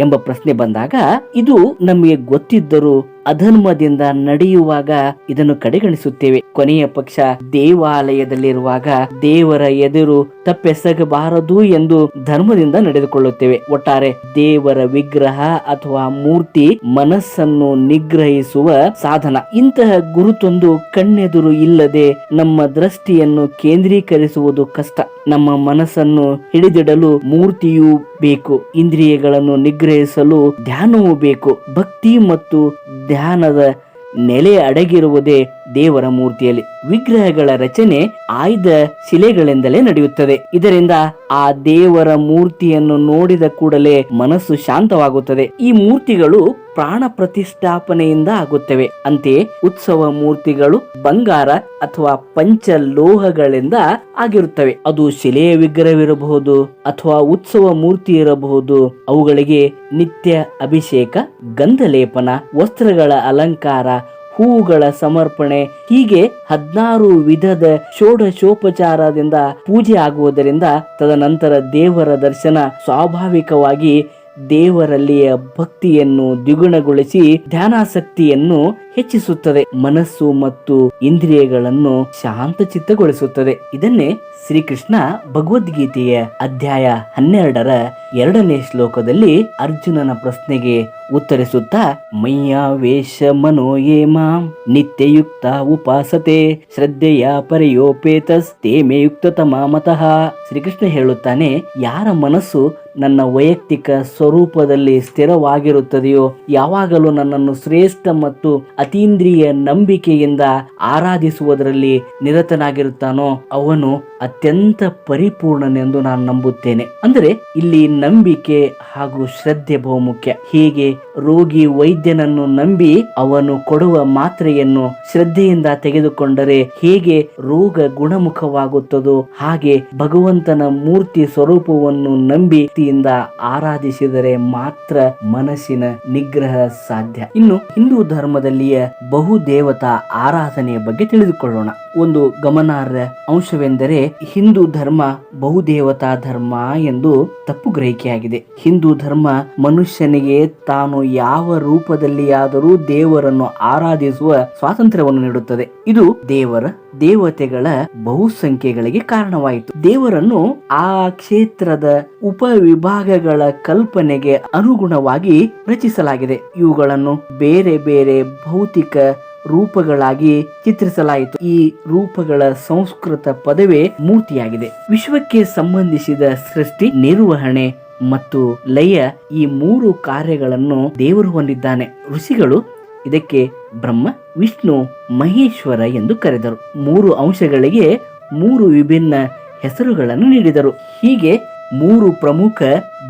ಎಂಬ ಪ್ರಶ್ನೆ ಬಂದಾಗ, ಇದು ನಮಗೆ ಗೊತ್ತಿದ್ದರೂ ಅಧರ್ಮದಿಂದ ನಡೆಯುವಾಗ ಇದನ್ನು ಕಡೆಗಣಿಸುತ್ತೇವೆ. ಕೊನೆಯ ಪಕ್ಷ ದೇವಾಲಯದಲ್ಲಿರುವಾಗ ದೇವರ ಎದುರು ತಪ್ಪೆಸಗಬಾರದು ಎಂದು ಧರ್ಮದಿಂದ ನಡೆದುಕೊಳ್ಳುತ್ತೇವೆ. ಒಟ್ಟಾರೆ ದೇವರ ವಿಗ್ರಹ ಅಥವಾ ಮೂರ್ತಿ ಮನಸ್ಸನ್ನು ನಿಗ್ರಹಿಸುವ ಸಾಧನ. ಇಂತಹ ಗುರುತೊಂದು ಕಣ್ಣೆದುರು ಇಲ್ಲದೆ ನಮ್ಮ ದೃಷ್ಟಿಯನ್ನು ಕೇಂದ್ರೀಕರಿಸುವುದು ಕಷ್ಟ. ನಮ್ಮ ಮನಸ್ಸನ್ನು ಹಿಡಿದಿಡಲು ಮೂರ್ತಿಯೂ ಬೇಕು ಇಂದ್ರಿಯಗಳನ್ನು ನಿಗ್ರಹಿಸಲು ಧ್ಯಾನವೂ ಬೇಕು. ಭಕ್ತಿ ಮತ್ತು ಧ್ಯಾನದ ನೆಲೆ ಅಡಗಿರುವುದೇ ದೇವರ ಮೂರ್ತಿಯಲ್ಲಿ ವಿಗ್ರಹಗಳ ರಚನೆ ಆಯ್ದ ಶಿಲೆಗಳಿಂದಲೇ ನಡೆಯುತ್ತದೆ. ಇದರಿಂದ ಆ ದೇವರ ಮೂರ್ತಿಯನ್ನು ನೋಡಿದ ಕೂಡಲೇ ಮನಸ್ಸು ಶಾಂತವಾಗುತ್ತದೆ. ಈ ಮೂರ್ತಿಗಳು ಪ್ರಾಣ ಪ್ರತಿಷ್ಠಾಪನೆಯಿಂದ ಆಗುತ್ತವೆ. ಅಂತೆಯೇ ಉತ್ಸವ ಮೂರ್ತಿಗಳು ಬಂಗಾರ ಅಥವಾ ಪಂಚ ಲೋಹಗಳಿಂದ ಆಗಿರುತ್ತವೆ. ಅದು ಶಿಲೆಯ ವಿಗ್ರಹವಿರಬಹುದು ಅಥವಾ ಉತ್ಸವ ಮೂರ್ತಿ ಇರಬಹುದು. ಅವುಗಳಿಗೆ ನಿತ್ಯ ಅಭಿಷೇಕ, ಗಂಧಲೇಪನ, ವಸ್ತ್ರಗಳ ಅಲಂಕಾರ ಹೂವುಗಳ ಸಮರ್ಪಣೆ. ಹೀಗೆ ಹದಿನಾರು ವಿಧದ ಷೋಡಶೋಪಚಾರದಿಂದ ಪೂಜೆ ಆಗುವುದರಿಂದ ತದನಂತರ ದೇವರ ದರ್ಶನ ಸ್ವಾಭಾವಿಕವಾಗಿ ದೇವರಲ್ಲಿಯ ಭಕ್ತಿಯನ್ನು ದ್ವಿಗುಣಗೊಳಿಸಿ ಧ್ಯಾನಾಸಕ್ತಿಯನ್ನು ಹೆಚ್ಚಿಸುತ್ತದೆ. ಮನಸ್ಸು ಮತ್ತು ಇಂದ್ರಿಯಗಳನ್ನು ಶಾಂತಚಿತ್ತಗೊಳಿಸುತ್ತದೆ. ಇದನ್ನೇ ಶ್ರೀಕೃಷ್ಣ ಭಗವದ್ಗೀತೆಯ ಅಧ್ಯಾಯ ಹನ್ನೆರಡರ ಎರಡನೇ ಶ್ಲೋಕದಲ್ಲಿ ಅರ್ಜುನನ ಪ್ರಶ್ನೆಗೆ ಉತ್ತರಿಸುತ್ತಾ ವೇಷ ಮನೋಯೇಮ ನಿತ್ಯಯುಕ್ತ ಉಪಾಸತೆ, ಶ್ರದ್ಧೆಯ ಪರಯೋಪೇತಸ್ ತೇಮೆ ತಮಾಮತಃ. ಶ್ರೀಕೃಷ್ಣ ಹೇಳುತ್ತಾನೆ, ಯಾರ ಮನಸ್ಸು ನನ್ನ ವೈಯಕ್ತಿಕ ಸ್ವರೂಪದಲ್ಲಿ ಸ್ಥಿರವಾಗಿರುತ್ತದೆಯೋ, ಯಾವಾಗಲೂ ನನ್ನನ್ನು ಶ್ರೇಷ್ಠ ಮತ್ತು ಅತೀಂದ್ರಿಯ ನಂಬಿಕೆಯಿಂದ ಆರಾಧಿಸುವುದರಲ್ಲಿ ನಿರತನಾಗಿರುತ್ತಾನೋ, ಅವನು ಅತ್ಯಂತ ಪರಿಪೂರ್ಣನೆಂದು ನಾನು ನಂಬುತ್ತೇನೆ. ಅಂದರೆ ಇಲ್ಲಿ ನಂಬಿಕೆ ಹಾಗೂ ಶ್ರದ್ಧೆ ಬಹುಮುಖ್ಯ. ಹೀಗೆ? ರೋಗಿ ವೈದ್ಯನನ್ನು ನಂಬಿ ಅವನು ಕೊಡುವ ಮಾತ್ರೆಯನ್ನು ಶ್ರದ್ಧೆಯಿಂದ ತೆಗೆದುಕೊಂಡರೆ ಹೇಗೆ ರೋಗ ಗುಣಮುಖವಾಗುತ್ತದೋ ಹಾಗೆ ಭಗವಂತನ ಮೂರ್ತಿ ಸ್ವರೂಪವನ್ನು ನಂಬಿ ಆರಾಧಿಸಿದರೆ ಮಾತ್ರ ಮನಸ್ಸಿನ ನಿಗ್ರಹ ಸಾಧ್ಯ. ಇನ್ನು ಹಿಂದೂ ಧರ್ಮದಲ್ಲಿಯ ಬಹು ದೇವತಾ ಆರಾಧನೆಯ ಬಗ್ಗೆ ತಿಳಿದುಕೊಳ್ಳೋಣ. ಒಂದು ಗಮನಾರ್ಹ ಅಂಶವೆಂದರೆ ಹಿಂದೂ ಧರ್ಮ ಬಹುದೇವತಾ ಧರ್ಮ ಎಂದು ತಪ್ಪು ಗ್ರಹಿಕೆಯಾಗಿದೆ. ಹಿಂದೂ ಧರ್ಮ ಮನುಷ್ಯನಿಗೆ ತಾನು ಯಾವ ರೂಪದಲ್ಲಿಯಾದರೂ ದೇವರನ್ನು ಆರಾಧಿಸುವ ಸ್ವಾತಂತ್ರ್ಯವನ್ನು ನೀಡುತ್ತದೆ. ಇದು ದೇವರ ದೇವತೆಗಳ ಬಹುಸಂಖ್ಯೆಗಳಿಗೆ ಕಾರಣವಾಯಿತು. ದೇವರನ್ನು ಆ ಕ್ಷೇತ್ರದ ಉಪವಿಭಾಗಗಳ ಕಲ್ಪನೆಗೆ ಅನುಗುಣವಾಗಿ ರಚಿಸಲಾಗಿದೆ. ಇವುಗಳನ್ನು ಬೇರೆ ಬೇರೆ ಭೌತಿಕ ರೂಪಗಳಾಗಿ ಚಿತ್ರಿಸಲಾಯಿತು. ಈ ರೂಪಗಳ ಸಂಸ್ಕೃತ ಪದವೇ ಮೂರ್ತಿಯಾಗಿದೆ. ವಿಶ್ವಕ್ಕೆ ಸಂಬಂಧಿಸಿದ ಸೃಷ್ಟಿ, ನಿರ್ವಹಣೆ ಮತ್ತು ಲಯ ಈ ಮೂರು ಕಾರ್ಯಗಳನ್ನು ದೇವರು ಹೊಂದಿದ್ದಾನೆ. ಋಷಿಗಳು ಇದಕ್ಕೆ ಬ್ರಹ್ಮ, ವಿಷ್ಣು, ಮಹೇಶ್ವರ ಎಂದು ಕರೆದರು. ಮೂರು ಅಂಶಗಳಿಗೆ ಮೂರು ವಿಭಿನ್ನ ಹೆಸರುಗಳನ್ನು ನೀಡಿದರು. ಹೀಗೆ ಮೂರು ಪ್ರಮುಖ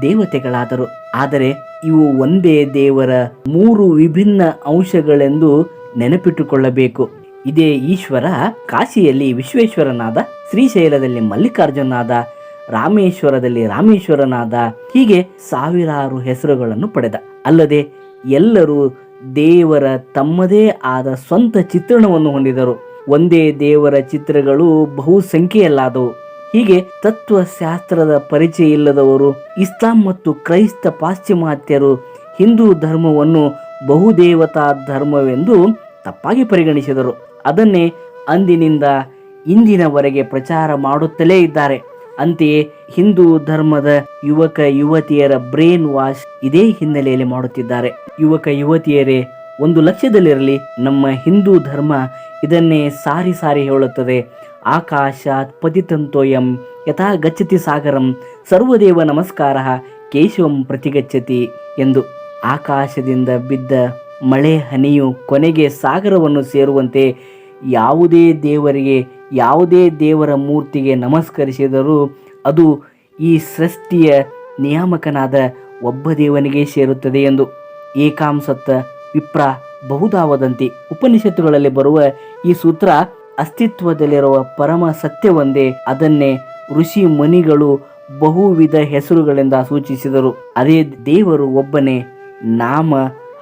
ದೇವತೆಗಳಾದರು. ಆದರೆ ಇವು ಒಂದೇ ದೇವರ ಮೂರು ವಿಭಿನ್ನ ಅಂಶಗಳೆಂದು ನೆನಪಿಟ್ಟುಕೊಳ್ಳಬೇಕು. ಇದೇ ಈಶ್ವರ ಕಾಶಿಯಲ್ಲಿ ವಿಶ್ವೇಶ್ವರನಾದ ಶ್ರೀಶೈಲದಲ್ಲಿ ಮಲ್ಲಿಕಾರ್ಜುನಾದ ರಾಮೇಶ್ವರದಲ್ಲಿ ರಾಮೇಶ್ವರನಾದ ಹೀಗೆ ಸಾವಿರಾರು ಹೆಸರುಗಳನ್ನು ಪಡೆದ. ಅಲ್ಲದೆ ಎಲ್ಲರೂ ದೇವರ ತಮ್ಮದೇ ಆದ ಸ್ವಂತ ಚಿತ್ರಣವನ್ನು ಹೊಂದಿದರು. ಒಂದೇ ದೇವರ ಚಿತ್ರಗಳು ಬಹುಸಂಖ್ಯೆಯಲ್ಲಾದವು. ಹೀಗೆ ತತ್ವಶಾಸ್ತ್ರದ ಪರಿಚಯ ಇಲ್ಲದವರು ಇಸ್ಲಾಂ ಮತ್ತು ಕ್ರೈಸ್ತ ಪಾಶ್ಚಿಮಾತ್ಯರು ಹಿಂದೂ ಧರ್ಮವನ್ನು ಬಹುದೇವತಾ ಧರ್ಮವೆಂದು ತಪ್ಪಾಗಿ ಪರಿಗಣಿಸಿದರು. ಅದನ್ನೇ ಅಂದಿನಿಂದ ಇಂದಿನವರೆಗೆ ಪ್ರಚಾರ ಮಾಡುತ್ತಲೇ ಇದ್ದಾರೆ. ಅಂತೆಯೇ ಹಿಂದೂ ಧರ್ಮದ ಯುವಕ ಯುವತಿಯರ ಬ್ರೇನ್ ವಾಶ್ ಇದೇ ಹಿನ್ನೆಲೆಯಲ್ಲಿ ಮಾಡುತ್ತಿದ್ದಾರೆ. ಯುವಕ ಯುವತಿಯರೇ, ಒಂದು ಲಕ್ಷ್ಯದಲ್ಲಿರಲಿ. ನಮ್ಮ ಹಿಂದೂ ಧರ್ಮ ಇದನ್ನೇ ಸಾರಿ ಸಾರಿ ಹೇಳುತ್ತದೆ. ಆಕಾಶಾತ್ ಪತಿತಂತೋಯಂ ಯಥಾ ಗಚ್ಚತಿ ಸಾಗರಂ ಸರ್ವದೇವ ನಮಸ್ಕಾರ ಕೇಶವಂ ಪ್ರತಿಗಚ್ಚತಿ ಎಂದು ಆಕಾಶದಿಂದ ಬಿದ್ದ ಮಳೆ ಹನಿಯು ಕೊನೆಗೆ ಸಾಗರವನ್ನು ಸೇರುವಂತೆ ಯಾವುದೇ ದೇವರಿಗೆ ಯಾವುದೇ ದೇವರ ಮೂರ್ತಿಗೆ ನಮಸ್ಕರಿಸಿದರೂ ಅದು ಈ ಸೃಷ್ಟಿಯ ನಿಯಾಮಕನಾದ ಒಬ್ಬ ದೇವನಿಗೆ ಸೇರುತ್ತದೆ ಎಂದು ಏಕಾಂಸತ್ತ ವಿಪ್ರ ಬಹುದಾವದಂತಿ ಉಪನಿಷತ್ತುಗಳಲ್ಲಿ ಬರುವ ಈ ಸೂತ್ರ ಅಸ್ತಿತ್ವದಲ್ಲಿರುವ ಪರಮ ಸತ್ಯವೊಂದೇ. ಅದನ್ನೇ ಋಷಿ ಮುನಿಗಳು ಬಹುವಿಧ ಹೆಸರುಗಳಿಂದ ಸೂಚಿಸಿದರು. ಅದೇ ದೇವರು ಒಬ್ಬನೇ ನಾಮ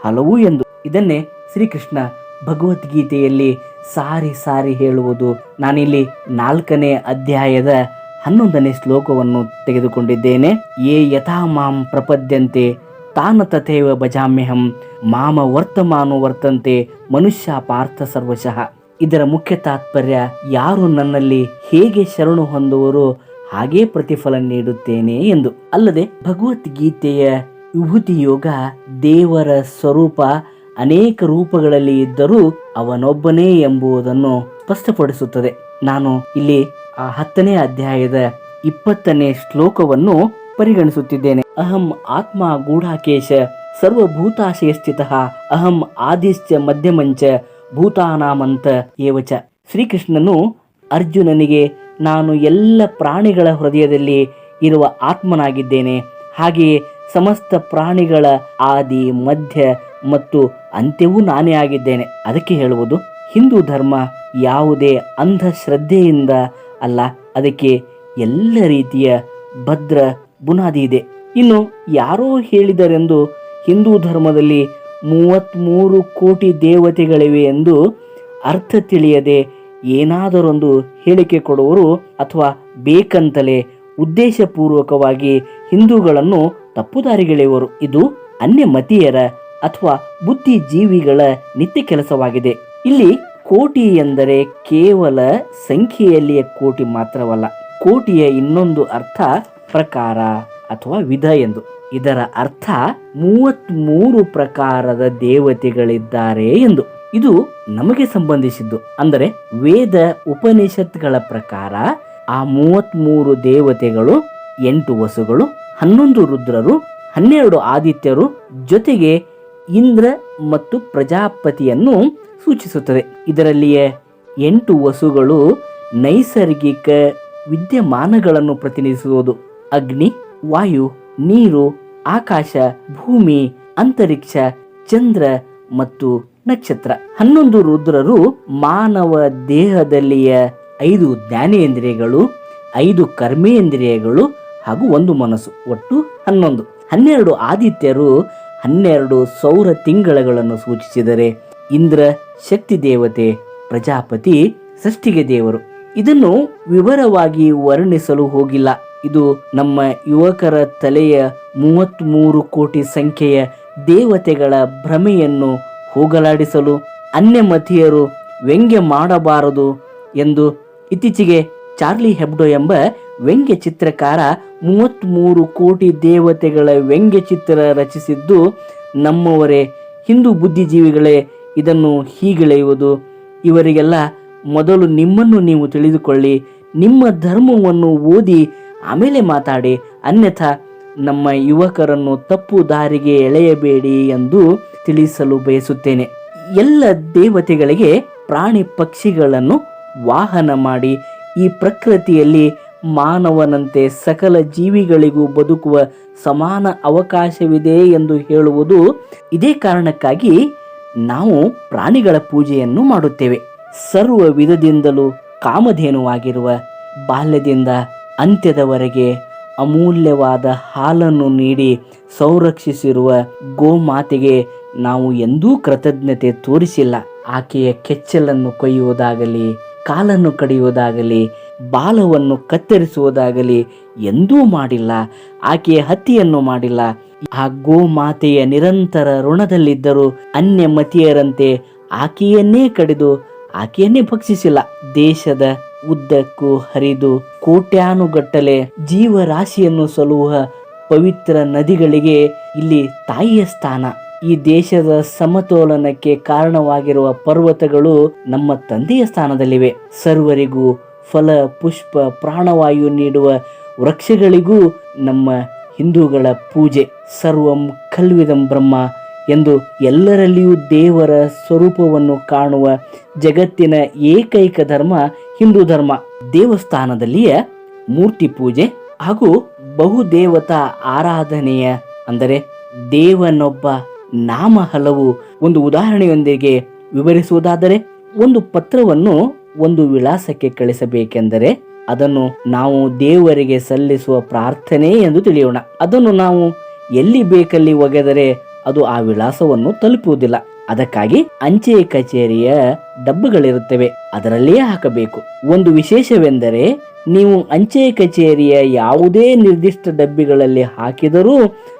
ಹಲವು ಎಂದು. ಇದನ್ನೇ ಶ್ರೀಕೃಷ್ಣ ಭಗವದ್ಗೀತೆಯಲ್ಲಿ ಸಾರಿ ಸಾರಿ ಹೇಳುವುದು. ನಾನಿಲ್ಲಿ ನಾಲ್ಕನೇ ಅಧ್ಯಾಯದ ಹನ್ನೊಂದನೇ ಶ್ಲೋಕವನ್ನು ತೆಗೆದುಕೊಂಡಿದ್ದೇನೆ. ಏ ಯಥಾ ಮಾಂ ಪ್ರಪದ್ಯಂತೆ, ತಾನ ತಥೇವ ಭಜಾಮ್ಯಹಂ, ಮಾಮ ವರ್ತಮಾನು ವರ್ತಂತೆ, ಮನುಷ್ಯ ಪಾರ್ಥ ಸರ್ವಶಃ. ಇದರ ಮುಖ್ಯ ತಾತ್ಪರ್ಯ, ಯಾರು ನನ್ನಲ್ಲಿ ಹೇಗೆ ಶರಣು ಹೊಂದುವರು ಹಾಗೇ ಪ್ರತಿಫಲ ನೀಡುತ್ತೇನೆ ಎಂದು. ಅಲ್ಲದೆ ಭಗವದ್ಗೀತೆಯ ವಿಭೂತಿ ಯೋಗ ದೇವರ ಸ್ವರೂಪ ಅನೇಕ ರೂಪಗಳಲ್ಲಿ ಇದ್ದರೂ ಅವನೊಬ್ಬನೇ ಎಂಬುದನ್ನು ಸ್ಪಷ್ಟಪಡಿಸುತ್ತದೆ. ನಾನು ಇಲ್ಲಿ ಆ ಹತ್ತನೇ ಅಧ್ಯಾಯದ ಇಪ್ಪತ್ತನೇ ಶ್ಲೋಕವನ್ನು ಪರಿಗಣಿಸುತ್ತಿದ್ದೇನೆ. ಅಹಂ ಆತ್ಮ ಗೂಢಾಕೇಶ ಸರ್ವಭೂತಾಶಯ ಸ್ಥಿತ ಅಹಂ ಆದಿಶ್ಚ ಮಧ್ಯಮಂಚ ಭೂತಾನಾಮಂತ ಏವಚ. ಶ್ರೀಕೃಷ್ಣನು ಅರ್ಜುನನಿಗೆ, ನಾನು ಎಲ್ಲ ಪ್ರಾಣಿಗಳ ಹೃದಯದಲ್ಲಿ ಇರುವ ಆತ್ಮನಾಗಿದ್ದೇನೆ. ಹಾಗೆಯೇ ಸಮಸ್ತ ಪ್ರಾಣಿಗಳ ಆದಿ ಮಧ್ಯ ಮತ್ತು ಅಂತ್ಯವೂ ನಾನೇ ಆಗಿದ್ದೇನೆ. ಅದಕ್ಕೆ ಹೇಳುವುದು, ಹಿಂದೂ ಧರ್ಮ ಯಾವುದೇ ಅಂಧಶ್ರದ್ಧೆಯಿಂದ ಅಲ್ಲ, ಅದಕ್ಕೆ ಎಲ್ಲ ರೀತಿಯ ಭದ್ರ ಬುನಾದಿ ಇದೆ. ಇನ್ನು ಯಾರೋ ಹೇಳಿದರೆಂದು ಹಿಂದೂ ಧರ್ಮದಲ್ಲಿ ಮೂವತ್ತ್ಮೂರು ಕೋಟಿ ದೇವತೆಗಳಿವೆ ಎಂದು ಅರ್ಥ ತಿಳಿಯದೆ ಏನಾದರೊಂದು ಹೇಳಿಕೆ ಕೊಡುವರು ಅಥವಾ ಬೇಕಂತಲೇ ಉದ್ದೇಶಪೂರ್ವಕವಾಗಿ ಹಿಂದೂಗಳನ್ನು ತಪ್ಪುದಾರಿಗೆಳೆಯುವರು. ಇದು ಅನ್ಯಮತೀಯರ ಅಥವಾ ಬುದ್ಧಿಜೀವಿಗಳ ನಿತ್ಯ ಕೆಲಸವಾಗಿದೆ. ಇಲ್ಲಿ ಕೋಟಿ ಎಂದರೆ ಕೇವಲ ಸಂಖ್ಯೆಯಲ್ಲಿಯ ಕೋಟಿ ಮಾತ್ರವಲ್ಲ. ಕೋಟಿಯ ಇನ್ನೊಂದು ಅರ್ಥ ಪ್ರಕಾರ ಅಥವಾ ವಿಧ ಎಂದು. ಇದರ ಅರ್ಥ ಮೂವತ್ಮೂರು ಪ್ರಕಾರದ ದೇವತೆಗಳಿದ್ದಾರೆ ಎಂದು. ಇದು ನಮಗೆ ಸಂಬಂಧಿಸಿದ್ದು. ಅಂದರೆ ವೇದ ಉಪನಿಷತ್ಗಳ ಪ್ರಕಾರ ಆ ಮೂವತ್ಮೂರು ದೇವತೆಗಳು, ಎಂಟು ವಸುಗಳು, ಹನ್ನೊಂದು ರುದ್ರರು, ಹನ್ನೆರಡು ಆದಿತ್ಯರು ಜೊತೆಗೆ ಇಂದ್ರ ಮತ್ತು ಪ್ರಜಾಪತಿಯನ್ನು ಸೂಚಿಸುತ್ತದೆ. ಇದರಲ್ಲಿಯೇ ಎಂಟು ವಸುಗಳು ನೈಸರ್ಗಿಕ ವಿದ್ಯಮಾನಗಳನ್ನು ಪ್ರತಿನಿಧಿಸುವುದು. ಅಗ್ನಿ, ವಾಯು, ನೀರು, ಆಕಾಶ, ಭೂಮಿ, ಅಂತರಿಕ್ಷ, ಚಂದ್ರ ಮತ್ತು ನಕ್ಷತ್ರ. ಹನ್ನೊಂದು ರುದ್ರರು ಮಾನವ ದೇಹದಲ್ಲಿಯ ಐದು ಜ್ಞಾನೇಂದ್ರಿಯಗಳು, ಐದು ಕರ್ಮೇಂದ್ರಿಯಗಳು ಹಾಗೂ ಒಂದು ಮನಸ್ಸು. ಒಟ್ಟು ಹನ್ನೊಂದು. ಹನ್ನೆರಡು ಆದಿತ್ಯರು ಹನ್ನೆರಡು ಸೌರ ತಿಂಗಳಗಳನ್ನು ಸೂಚಿಸಿದರೆ ಇಂದ್ರ ಶಕ್ತಿ ದೇವತೆ ಪ್ರಜಾಪತಿ ಸೃಷ್ಟಿಗೆ ದೇವರು. ಇದನ್ನು ವಿವರವಾಗಿ ವರ್ಣಿಸಲು ಹೋಗಿಲ್ಲ. ಇದು ನಮ್ಮ ಯುವಕರ ತಲೆಯ ಮೂವತ್ತ್ಮೂರು ಕೋಟಿ ಸಂಖ್ಯೆಯ ದೇವತೆಗಳ ಭ್ರಮೆಯನ್ನು ಹೋಗಲಾಡಿಸಲು ಅನ್ಯಮತೀಯರು ವ್ಯಂಗ್ಯ ಮಾಡಬಾರದು ಎಂದು ಇತ್ತೀಚೆಗೆ ಚಾರ್ಲಿ ಹೆಬ್ಡೋ ಎಂಬ ವ್ಯಂಗ್ಯ ಚಿತ್ರಕಾರ ಮೂವತ್ತ್ಮೂರು ಕೋಟಿ ದೇವತೆಗಳ ವ್ಯಂಗ್ಯ ಚಿತ್ರ ರಚಿಸಿದ್ದು, ನಮ್ಮವರೇ, ಹಿಂದೂ ಬುದ್ಧಿಜೀವಿಗಳೇ, ಇದನ್ನು ಹೀಗೆಳೆಯುವುದು. ಇವರಿಗೆಲ್ಲ ಮೊದಲು ನಿಮ್ಮನ್ನು ನೀವು ತಿಳಿದುಕೊಳ್ಳಿ, ನಿಮ್ಮ ಧರ್ಮವನ್ನು ಓದಿ, ಆಮೇಲೆ ಮಾತಾಡಿ, ಅನ್ಯಥಾ ನಮ್ಮ ಯುವಕರನ್ನು ತಪ್ಪು ದಾರಿಗೆ ಎಳೆಯಬೇಡಿ ಎಂದು ತಿಳಿಸಲು ಬಯಸುತ್ತೇನೆ. ಎಲ್ಲ ದೇವತೆಗಳಿಗೆ ಪ್ರಾಣಿ ಪಕ್ಷಿಗಳನ್ನು ವಾಹನ ಮಾಡಿ ಈ ಪ್ರಕೃತಿಯಲ್ಲಿ ಮಾನವನಂತೆ ಸಕಲ ಜೀವಿಗಳಿಗೂ ಬದುಕುವ ಸಮಾನ ಅವಕಾಶವಿದೆ ಎಂದು ಹೇಳುವುದು ಇದೇ ಕಾರಣಕ್ಕಾಗಿ ನಾವು ಪ್ರಾಣಿಗಳ ಪೂಜೆಯನ್ನು ಮಾಡುತ್ತೇವೆ. ಸರ್ವ ವಿಧದಿಂದಲೂ ಕಾಮಧೇನುವಾಗಿರುವ ಬಾಲ್ಯದಿಂದ ಅಂತ್ಯದವರೆಗೆ ಅಮೂಲ್ಯವಾದ ಹಾಲನ್ನು ನೀಡಿ ಸಂರಕ್ಷಿಸಿರುವ ಗೋಮಾತೆಗೆ ನಾವು ಎಂದೂ ಕೃತಜ್ಞತೆ ತೋರಿಸಿಲ್ಲ. ಆಕೆಯ ಕೆಚ್ಚಲನ್ನು ಕೊಯ್ಯುವುದಾಗಲಿ ಕಾಲನ್ನು ಕಡಿಯುವುದಾಗಲಿ, ಬಾಲವನ್ನು ಕತ್ತರಿಸುವುದಾಗಲಿ ಎಂದೂ ಮಾಡಿಲ್ಲ, ಆಕೆಯ ಹತ್ಯೆಯನ್ನು ಮಾಡಿಲ್ಲ. ಆ ಗೋಮಾತೆಯ ನಿರಂತರ ಋಣದಲ್ಲಿದ್ದರೂ ಅನ್ಯಮತಿಯರಂತೆ ಆಕೆಯನ್ನೇ ಕಡಿದು ಆಕೆಯನ್ನೇ ಭಕ್ಷಿಸಿಲ್ಲ. ದೇಶದ ಉದ್ದಕ್ಕೂ ಹರಿದು ಕೋಟ್ಯಾನುಗಟ್ಟಲೆ ಜೀವರಾಶಿಯನ್ನು ಸಲುವ ಪವಿತ್ರ ನದಿಗಳಿಗೆ ಇಲ್ಲಿ ತಾಯಿಯ ಸ್ಥಾನ. ಈ ದೇಶದ ಸಮತೋಲನಕ್ಕೆ ಕಾರಣವಾಗಿರುವ ಪರ್ವತಗಳು ನಮ್ಮ ತಂದೆಯ ಸ್ಥಾನದಲ್ಲಿವೆ. ಸರ್ವರಿಗೂ ಫಲ, ಪುಷ್ಪ, ಪ್ರಾಣವಾಯು ನೀಡುವ ವೃಕ್ಷಗಳಿಗೂ ನಮ್ಮ ಹಿಂದೂಗಳ ಪೂಜೆ. ಸರ್ವಂ ಕಲ್ವಿದಂ ಬ್ರಹ್ಮ ಎಂದು ಎಲ್ಲರಲ್ಲಿಯೂ ದೇವರ ಸ್ವರೂಪವನ್ನು ಕಾಣುವ ಜಗತ್ತಿನ ಏಕೈಕ ಧರ್ಮ ಹಿಂದೂ ಧರ್ಮ. ದೇವಸ್ಥಾನದಲ್ಲಿಯ ಮೂರ್ತಿ ಪೂಜೆ ಹಾಗೂ ಬಹುದೇವತಾ ಆರಾಧನೆಯ, ಅಂದರೆ ದೇವನೊಬ್ಬ ನಾಮ ಹಲವು ಒಂದು ಉದಾಹರಣೆಯೊಂದಿಗೆ ವಿವರಿಸುವುದಾದರೆ, ಒಂದು ಪತ್ರವನ್ನು ಒಂದು ವಿಳಾಸಕ್ಕೆ ಕಳಿಸಬೇಕೆಂದರೆ ಅದನ್ನು ನಾವು ದೇವರಿಗೆ ಸಲ್ಲಿಸುವ ಪ್ರಾರ್ಥನೆ ಎಂದು ತಿಳಿಯೋಣ. ಅದನ್ನು ನಾವು ಎಲ್ಲಿ ಬೇಕಲ್ಲಿ ಒಗೆದರೆ ಅದು ಆ ವಿಳಾಸವನ್ನು ತಲುಪುವುದಿಲ್ಲ. ಅದಕ್ಕಾಗಿ ಅಂಚೆ ಕಚೇರಿಯ ಡಬ್ಬಗಳಿರುತ್ತವೆ, ಅದರಲ್ಲಿಯೇ ಹಾಕಬೇಕು. ಒಂದು ವಿಶೇಷವೆಂದರೆ, ನೀವು ಅಂಚೆ ಕಚೇರಿಯ ಯಾವುದೇ ನಿರ್ದಿಷ್ಟ ಡಬ್ಬಿಗಳಲ್ಲಿ ಹಾಕಿದರೂ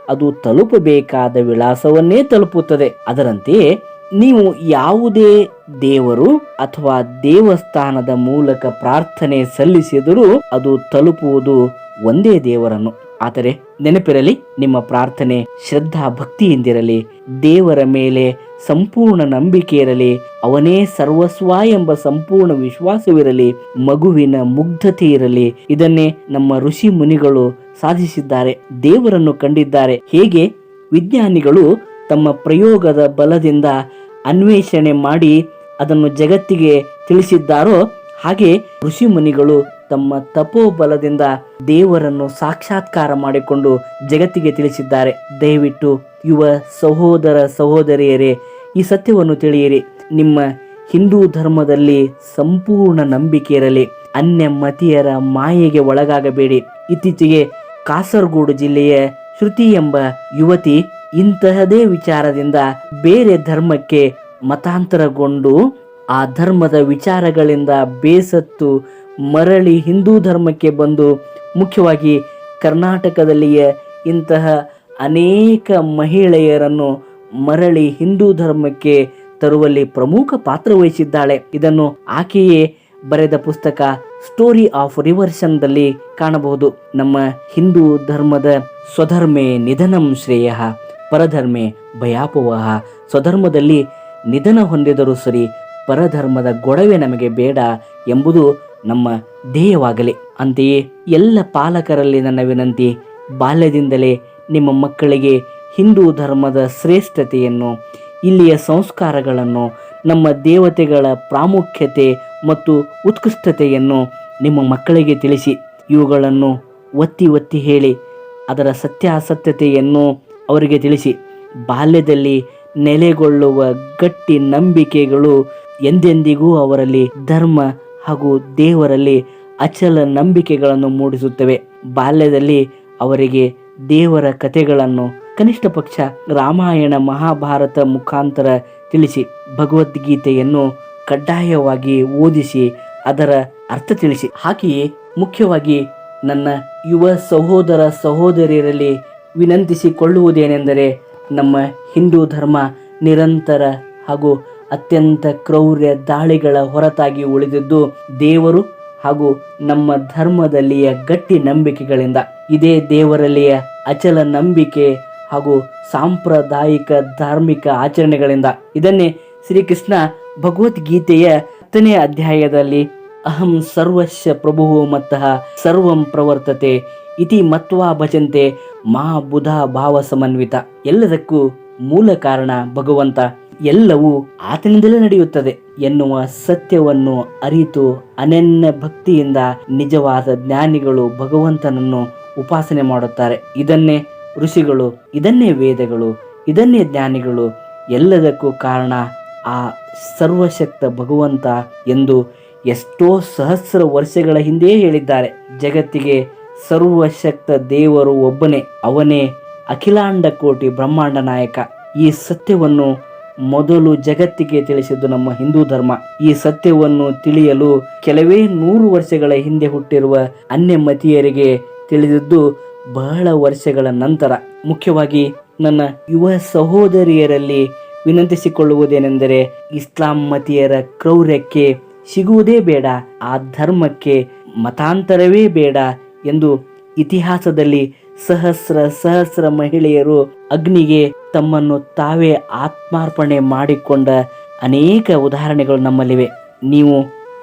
ಅದು ತಲುಪಬೇಕಾದ ವಿಳಾಸವನ್ನೇ ತಲುಪುತ್ತದೆ. ಅದರಂತೆಯೇ ನೀವು ಯಾವುದೇ ದೇವರು ಅಥವಾ ದೇವಸ್ಥಾನದ ಮೂಲಕ ಪ್ರಾರ್ಥನೆ ಸಲ್ಲಿಸಿದರೂ ಅದು ತಲುಪುವುದು ಒಂದೇ ದೇವರನ್ನು. ಆದರೆ ನೆನಪಿರಲಿ, ನಿಮ್ಮ ಪ್ರಾರ್ಥನೆ ಶ್ರದ್ಧಾ ಭಕ್ತಿಯಿಂದಿರಲಿ, ದೇವರ ಮೇಲೆ ಸಂಪೂರ್ಣ ನಂಬಿಕೆ ಇರಲಿ, ಅವನೇ ಸರ್ವಸ್ವ ಎಂಬ ಸಂಪೂರ್ಣ ವಿಶ್ವಾಸವಿರಲಿ, ಮಗುವಿನ ಮುಗ್ಧತೆ ಇರಲಿ, ಇದನ್ನೇ ನಮ್ಮ ಋಷಿ ಮುನಿಗಳು ಸಾಧಿಸಿದ್ದಾರೆ, ದೇವರನ್ನು ಕಂಡಿದ್ದಾರೆ. ಹೇಗೆ? ವಿಜ್ಞಾನಿಗಳು ತಮ್ಮ ಪ್ರಯೋಗದ ಬಲದಿಂದ ಅನ್ವೇಷಣೆ ಮಾಡಿ ಅದನ್ನು ಜಗತ್ತಿಗೆ ತಿಳಿಸಿದ್ದಾರೋ, ಹಾಗೆ ಋಷಿ ಮುನಿಗಳು ತಮ್ಮ ತಪೋಬಲದಿಂದ ದೇವರನ್ನು ಸಾಕ್ಷಾತ್ಕಾರ ಮಾಡಿಕೊಂಡು ಜಗತ್ತಿಗೆ ತಿಳಿಸಿದ್ದಾರೆ. ದಯವಿಟ್ಟು ಯುವ ಸಹೋದರ ಸಹೋದರಿಯರೇ, ಈ ಸತ್ಯವನ್ನು ತಿಳಿಯಿರಿ. ನಿಮ್ಮ ಹಿಂದೂ ಧರ್ಮದಲ್ಲಿ ಸಂಪೂರ್ಣ ನಂಬಿಕೆ ಇರಲಿ. ಅನ್ಯ ಮತೀಯರ ಮಾಯೆಗೆ ಒಳಗಾಗಬೇಡಿ. ಇತ್ತೀಚೆಗೆ ಕಾಸರಗೋಡು ಜಿಲ್ಲೆಯ ಶ್ರುತಿ ಎಂಬ ಯುವತಿ ಇಂತಹದೇ ವಿಚಾರದಿಂದ ಬೇರೆ ಧರ್ಮಕ್ಕೆ ಮತಾಂತರಗೊಂಡು, ಆ ಧರ್ಮದ ವಿಚಾರಗಳಿಂದ ಬೇಸತ್ತು ಮರಳಿ ಹಿಂದೂ ಧರ್ಮಕ್ಕೆ ಬಂದು, ಮುಖ್ಯವಾಗಿ ಕರ್ನಾಟಕದಲ್ಲಿಯೇ ಇಂತಹ ಅನೇಕ ಮಹಿಳೆಯರನ್ನು ಮರಳಿ ಹಿಂದೂ ಧರ್ಮಕ್ಕೆ ತರುವಲ್ಲಿ ಪ್ರಮುಖ ಪಾತ್ರ ವಹಿಸಿದ್ದಾಳೆ. ಇದನ್ನು ಆಕೆಯೇ ಬರೆದ ಪುಸ್ತಕ ಸ್ಟೋರಿ ಆಫ್ ರಿವರ್ಷನ್ದಲ್ಲಿ ಕಾಣಬಹುದು ನಮ್ಮ ಹಿಂದೂ ಧರ್ಮದ ಸ್ವಧರ್ಮೆ ನಿಧನಂ ಶ್ರೇಯ, ಪರಧರ್ಮೆ ಭಯಾಪವಹ ಸ್ವಧರ್ಮದಲ್ಲಿ ನಿಧನ ಹೊಂದಿದರೂ ಸರಿ ಪರಧರ್ಮದ ಗೊಡವೆ ನಮಗೆ ಬೇಡ ಎಂಬುದು ನಮ್ಮ ಧ್ಯೇಯವಾಗಲಿ. ಅಂತೆಯೇ ಎಲ್ಲ ಪಾಲಕರಲ್ಲಿ ನನ್ನ ವಿನಂತಿ, ಬಾಲ್ಯದಿಂದಲೇ ನಿಮ್ಮ ಮಕ್ಕಳಿಗೆ ಹಿಂದೂ ಧರ್ಮದ ಶ್ರೇಷ್ಠತೆಯನ್ನು, ಇಲ್ಲಿಯ ಸಂಸ್ಕಾರಗಳನ್ನು ನಮ್ಮ ದೇವತೆಗಳ ಪ್ರಾಮುಖ್ಯತೆ ಮತ್ತು ಉತ್ಕೃಷ್ಟತೆಯನ್ನು ನಿಮ್ಮ ಮಕ್ಕಳಿಗೆ ತಿಳಿಸಿ. ಇವುಗಳನ್ನು ಒತ್ತಿ ಒತ್ತಿ ಹೇಳಿ, ಅದರ ಸತ್ಯಾಸತ್ಯತೆಯನ್ನು ಅವರಿಗೆ ತಿಳಿಸಿ. ಬಾಲ್ಯದಲ್ಲಿ ನೆಲೆಗೊಳ್ಳುವ ಗಟ್ಟಿ ನಂಬಿಕೆಗಳು ಎಂದೆಂದಿಗೂ ಅವರಲ್ಲಿ ಧರ್ಮ ಹಾಗೂ ದೇವರಲ್ಲಿ ಅಚಲ ನಂಬಿಕೆಗಳನ್ನು ಮೂಡಿಸುತ್ತವೆ. ಬಾಲ್ಯದಲ್ಲಿ ಅವರಿಗೆ ದೇವರ ಕಥೆಗಳನ್ನು ಕನಿಷ್ಠ ಪಕ್ಷ ರಾಮಾಯಣ ಮಹಾಭಾರತ ಮುಖಾಂತರ ತಿಳಿಸಿ ಭಗವದ್ಗೀತೆಯನ್ನು ಕಡ್ಡಾಯವಾಗಿ ಓದಿಸಿ ಅದರ ಅರ್ಥ ತಿಳಿಸಿ. ಹಾಗೆಯೇ ಮುಖ್ಯವಾಗಿ ನನ್ನ ಯುವ ಸಹೋದರ ಸಹೋದರಿಯರಲ್ಲಿ ವಿನಂತಿಸಿಕೊಳ್ಳುವುದೇನೆಂದರೆ ನಮ್ಮ ಹಿಂದೂ ಧರ್ಮ ನಿರಂತರ ಹಾಗೂ ಅತ್ಯಂತ ಕ್ರೌರ್ಯ ದಾಳಿಗಳ ಹೊರತಾಗಿ ಉಳಿದಿದ್ದು ದೇವರು ಹಾಗೂ ನಮ್ಮ ಧರ್ಮದಲ್ಲಿಯ ಗಟ್ಟಿ ನಂಬಿಕೆಗಳಿಂದ ಇದೇ ದೇವರಲ್ಲಿಯ ಅಚಲ ನಂಬಿಕೆ ಹಾಗೂ ಸಾಂಪ್ರದಾಯಿಕ ಧಾರ್ಮಿಕ ಆಚರಣೆಗಳಿಂದ. ಇದನ್ನೇ ಶ್ರೀಕೃಷ್ಣ ಭಗವದ್ಗೀತೆಯ ಹತ್ತನೇ ಅಧ್ಯಾಯದಲ್ಲಿ ಅಹಂ ಸರ್ವಸ್ಯ ಪ್ರಭು ಮತ್ತಃ ಸರ್ವಂ ಪ್ರವರ್ತತೆ ಇತಿ ಮತ್ವಾ ಭಜಂತೆ ಮಾ ಬುಧ ಭಾವ ಸಮನ್ವಿತ ಎಲ್ಲದಕ್ಕೂ ಮೂಲ ಕಾರಣ ಭಗವಂತ. ಎಲ್ಲವೂ ಆತನಿಂದಲೇ ನಡೆಯುತ್ತದೆ ಎನ್ನುವ ಸತ್ಯವನ್ನು ಅರಿತು ಅನನ್ಯ ಭಕ್ತಿಯಿಂದ ನಿಜವಾದ ಜ್ಞಾನಿಗಳು ಭಗವಂತನನ್ನು ಉಪಾಸನೆ ಮಾಡುತ್ತಾರೆ. ಇದನ್ನೇ ಋಷಿಗಳು, ಇದನ್ನೇ ವೇದಗಳು, ಇದನ್ನೇ ಜ್ಞಾನಿಗಳು, ಎಲ್ಲದಕ್ಕೂ ಕಾರಣ ಆ ಸರ್ವಶಕ್ತ ಭಗವಂತ ಎಂದು ಎಷ್ಟೋ ಸಹಸ್ರ ವರ್ಷಗಳ ಹಿಂದೆಯೇ ಹೇಳಿದ್ದಾರೆ. ಜಗತ್ತಿಗೆ ಸರ್ವಶಕ್ತ ದೇವರು ಒಬ್ಬನೇ, ಅವನೇ ಅಖಿಲಾಂಡ ಕೋಟಿ ಬ್ರಹ್ಮಾಂಡ ನಾಯಕ. ಈ ಸತ್ಯವನ್ನು ಮೊದಲು ಜಗತ್ತಿಗೆ ತಿಳಿಸಿದ್ದು ನಮ್ಮ ಹಿಂದೂ ಧರ್ಮ. ಈ ಸತ್ಯವನ್ನು ತಿಳಿಯಲು ಕೆಲವೇ ನೂರು ವರ್ಷಗಳ ಹಿಂದೆ ಹುಟ್ಟಿರುವ ಅನ್ಯಮತೀಯರಿಗೆ ತಿಳಿದಿದ್ದು ಬಹಳ ವರ್ಷಗಳ ನಂತರ ಮುಖ್ಯವಾಗಿ ನನ್ನ ಯುವ ಸಹೋದರಿಯರಲ್ಲಿ ವಿನಂತಿಸಿಕೊಳ್ಳುವುದೇನೆಂದರೆ ಇಸ್ಲಾಂ ಮತೀಯರ ಕ್ರೌರ್ಯಕ್ಕೆ ಸಿಗುವುದೇ ಬೇಡ, ಆ ಧರ್ಮಕ್ಕೆ ಮತಾಂತರವೇ ಬೇಡ ಎಂದು ಇತಿಹಾಸದಲ್ಲಿ ಸಹಸ್ರ ಸಹಸ್ರ ಮಹಿಳೆಯರು ಅಗ್ನಿಗೆ ತಮ್ಮನ್ನು ತಾವೇ ಆತ್ಮಾರ್ಪಣೆ ಮಾಡಿಕೊಂಡ ಅನೇಕ ಉದಾಹರಣೆಗಳು ನಮ್ಮಲ್ಲಿವೆ. ನೀವು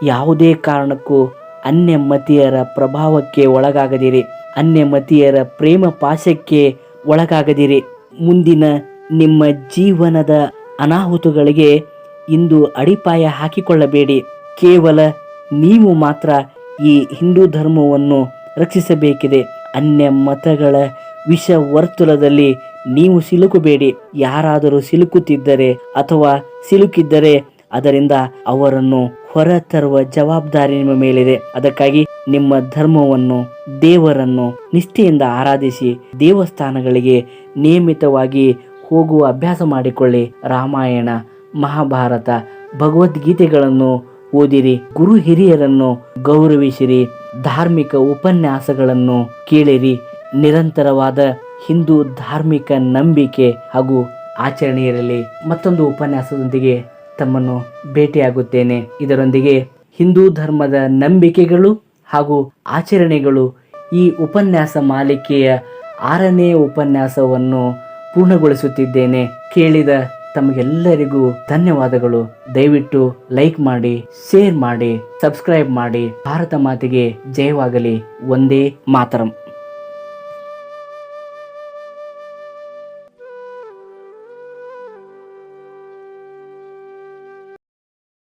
ಯಾವುದೇ ಕಾರಣಕ್ಕೂ ಅನ್ಯ ಮತೀಯರ ಪ್ರಭಾವಕ್ಕೆ ಒಳಗಾಗದಿರಿ. ಅನ್ಯಮತೀಯರ ಪ್ರೇಮ ಪಾಶಕ್ಕೆ ಒಳಗಾಗದಿರಿ. ಮುಂದಿನ ನಿಮ್ಮ ಜೀವನದ ಅನಾಹುತಗಳಿಗೆ ಇಂದು ಅಡಿಪಾಯ ಹಾಕಿಕೊಳ್ಳಬೇಡಿ. ಕೇವಲ ನೀವು ಮಾತ್ರ ಈ ಹಿಂದೂ ಧರ್ಮವನ್ನು ರಕ್ಷಿಸಬೇಕಿದೆ. ಅನ್ಯ ಮತಗಳ ವಿಷ ವರ್ತುಲದಲ್ಲಿ ನೀವು ಸಿಲುಕಬೇಡಿ. ಯಾರಾದರೂ ಸಿಲುಕುತ್ತಿದ್ದರೆ ಅಥವಾ ಸಿಲುಕಿದ್ದರೆ ಅದರಿಂದ ಅವರನ್ನು ಹೊರತರುವ ಜವಾಬ್ದಾರಿ ನಿಮ್ಮ ಮೇಲಿದೆ. ಅದಕ್ಕಾಗಿ ನಿಮ್ಮ ಧರ್ಮವನ್ನು, ದೇವರನ್ನು ನಿಷ್ಠೆಯಿಂದ ಆರಾಧಿಸಿ ದೇವಸ್ಥಾನಗಳಿಗೆ ನಿಯಮಿತವಾಗಿ ಹೋಗುವ ಅಭ್ಯಾಸ ಮಾಡಿಕೊಳ್ಳಿ. ರಾಮಾಯಣ, ಮಹಾಭಾರತ, ಭಗವದ್ಗೀತೆಗಳನ್ನು ಓದಿರಿ. ಗುರು ಹಿರಿಯರನ್ನು ಗೌರವಿಸಿರಿ. ಧಾರ್ಮಿಕ ಉಪನ್ಯಾಸಗಳನ್ನು ಕೇಳಿರಿ. ನಿರಂತರವಾದ ಹಿಂದೂ ಧಾರ್ಮಿಕ ನಂಬಿಕೆ ಹಾಗೂ ಆಚರಣೆಯಿರಲಿ ಮತ್ತೊಂದು ಉಪನ್ಯಾಸದೊಂದಿಗೆ ತಮ್ಮನ್ನು ಭೇಟಿಯಾಗುತ್ತೇನೆ. ಇದರೊಂದಿಗೆ ಹಿಂದೂ ಧರ್ಮದ ನಂಬಿಕೆಗಳು ಹಾಗೂ ಆಚರಣೆಗಳು ಈ ಉಪನ್ಯಾಸ ಮಾಲಿಕೆಯ ಆರನೇ ಉಪನ್ಯಾಸವನ್ನು ಪೂರ್ಣಗೊಳಿಸುತ್ತಿದ್ದೇನೆ. ಕೇಳಿದ ತಮಗೆಲ್ಲರಿಗೂ ಧನ್ಯವಾದಗಳು. ದಯವಿಟ್ಟು ಲೈಕ್ ಮಾಡಿ, ಶೇರ್ ಮಾಡಿ, ಸಬ್ಸ್ಕ್ರೈಬ್ ಮಾಡಿ. ಭಾರತ ಮಾತೆಗೆ ಜಯವಾಗಲಿ. ಒಂದೇ ಮಾತರಂ.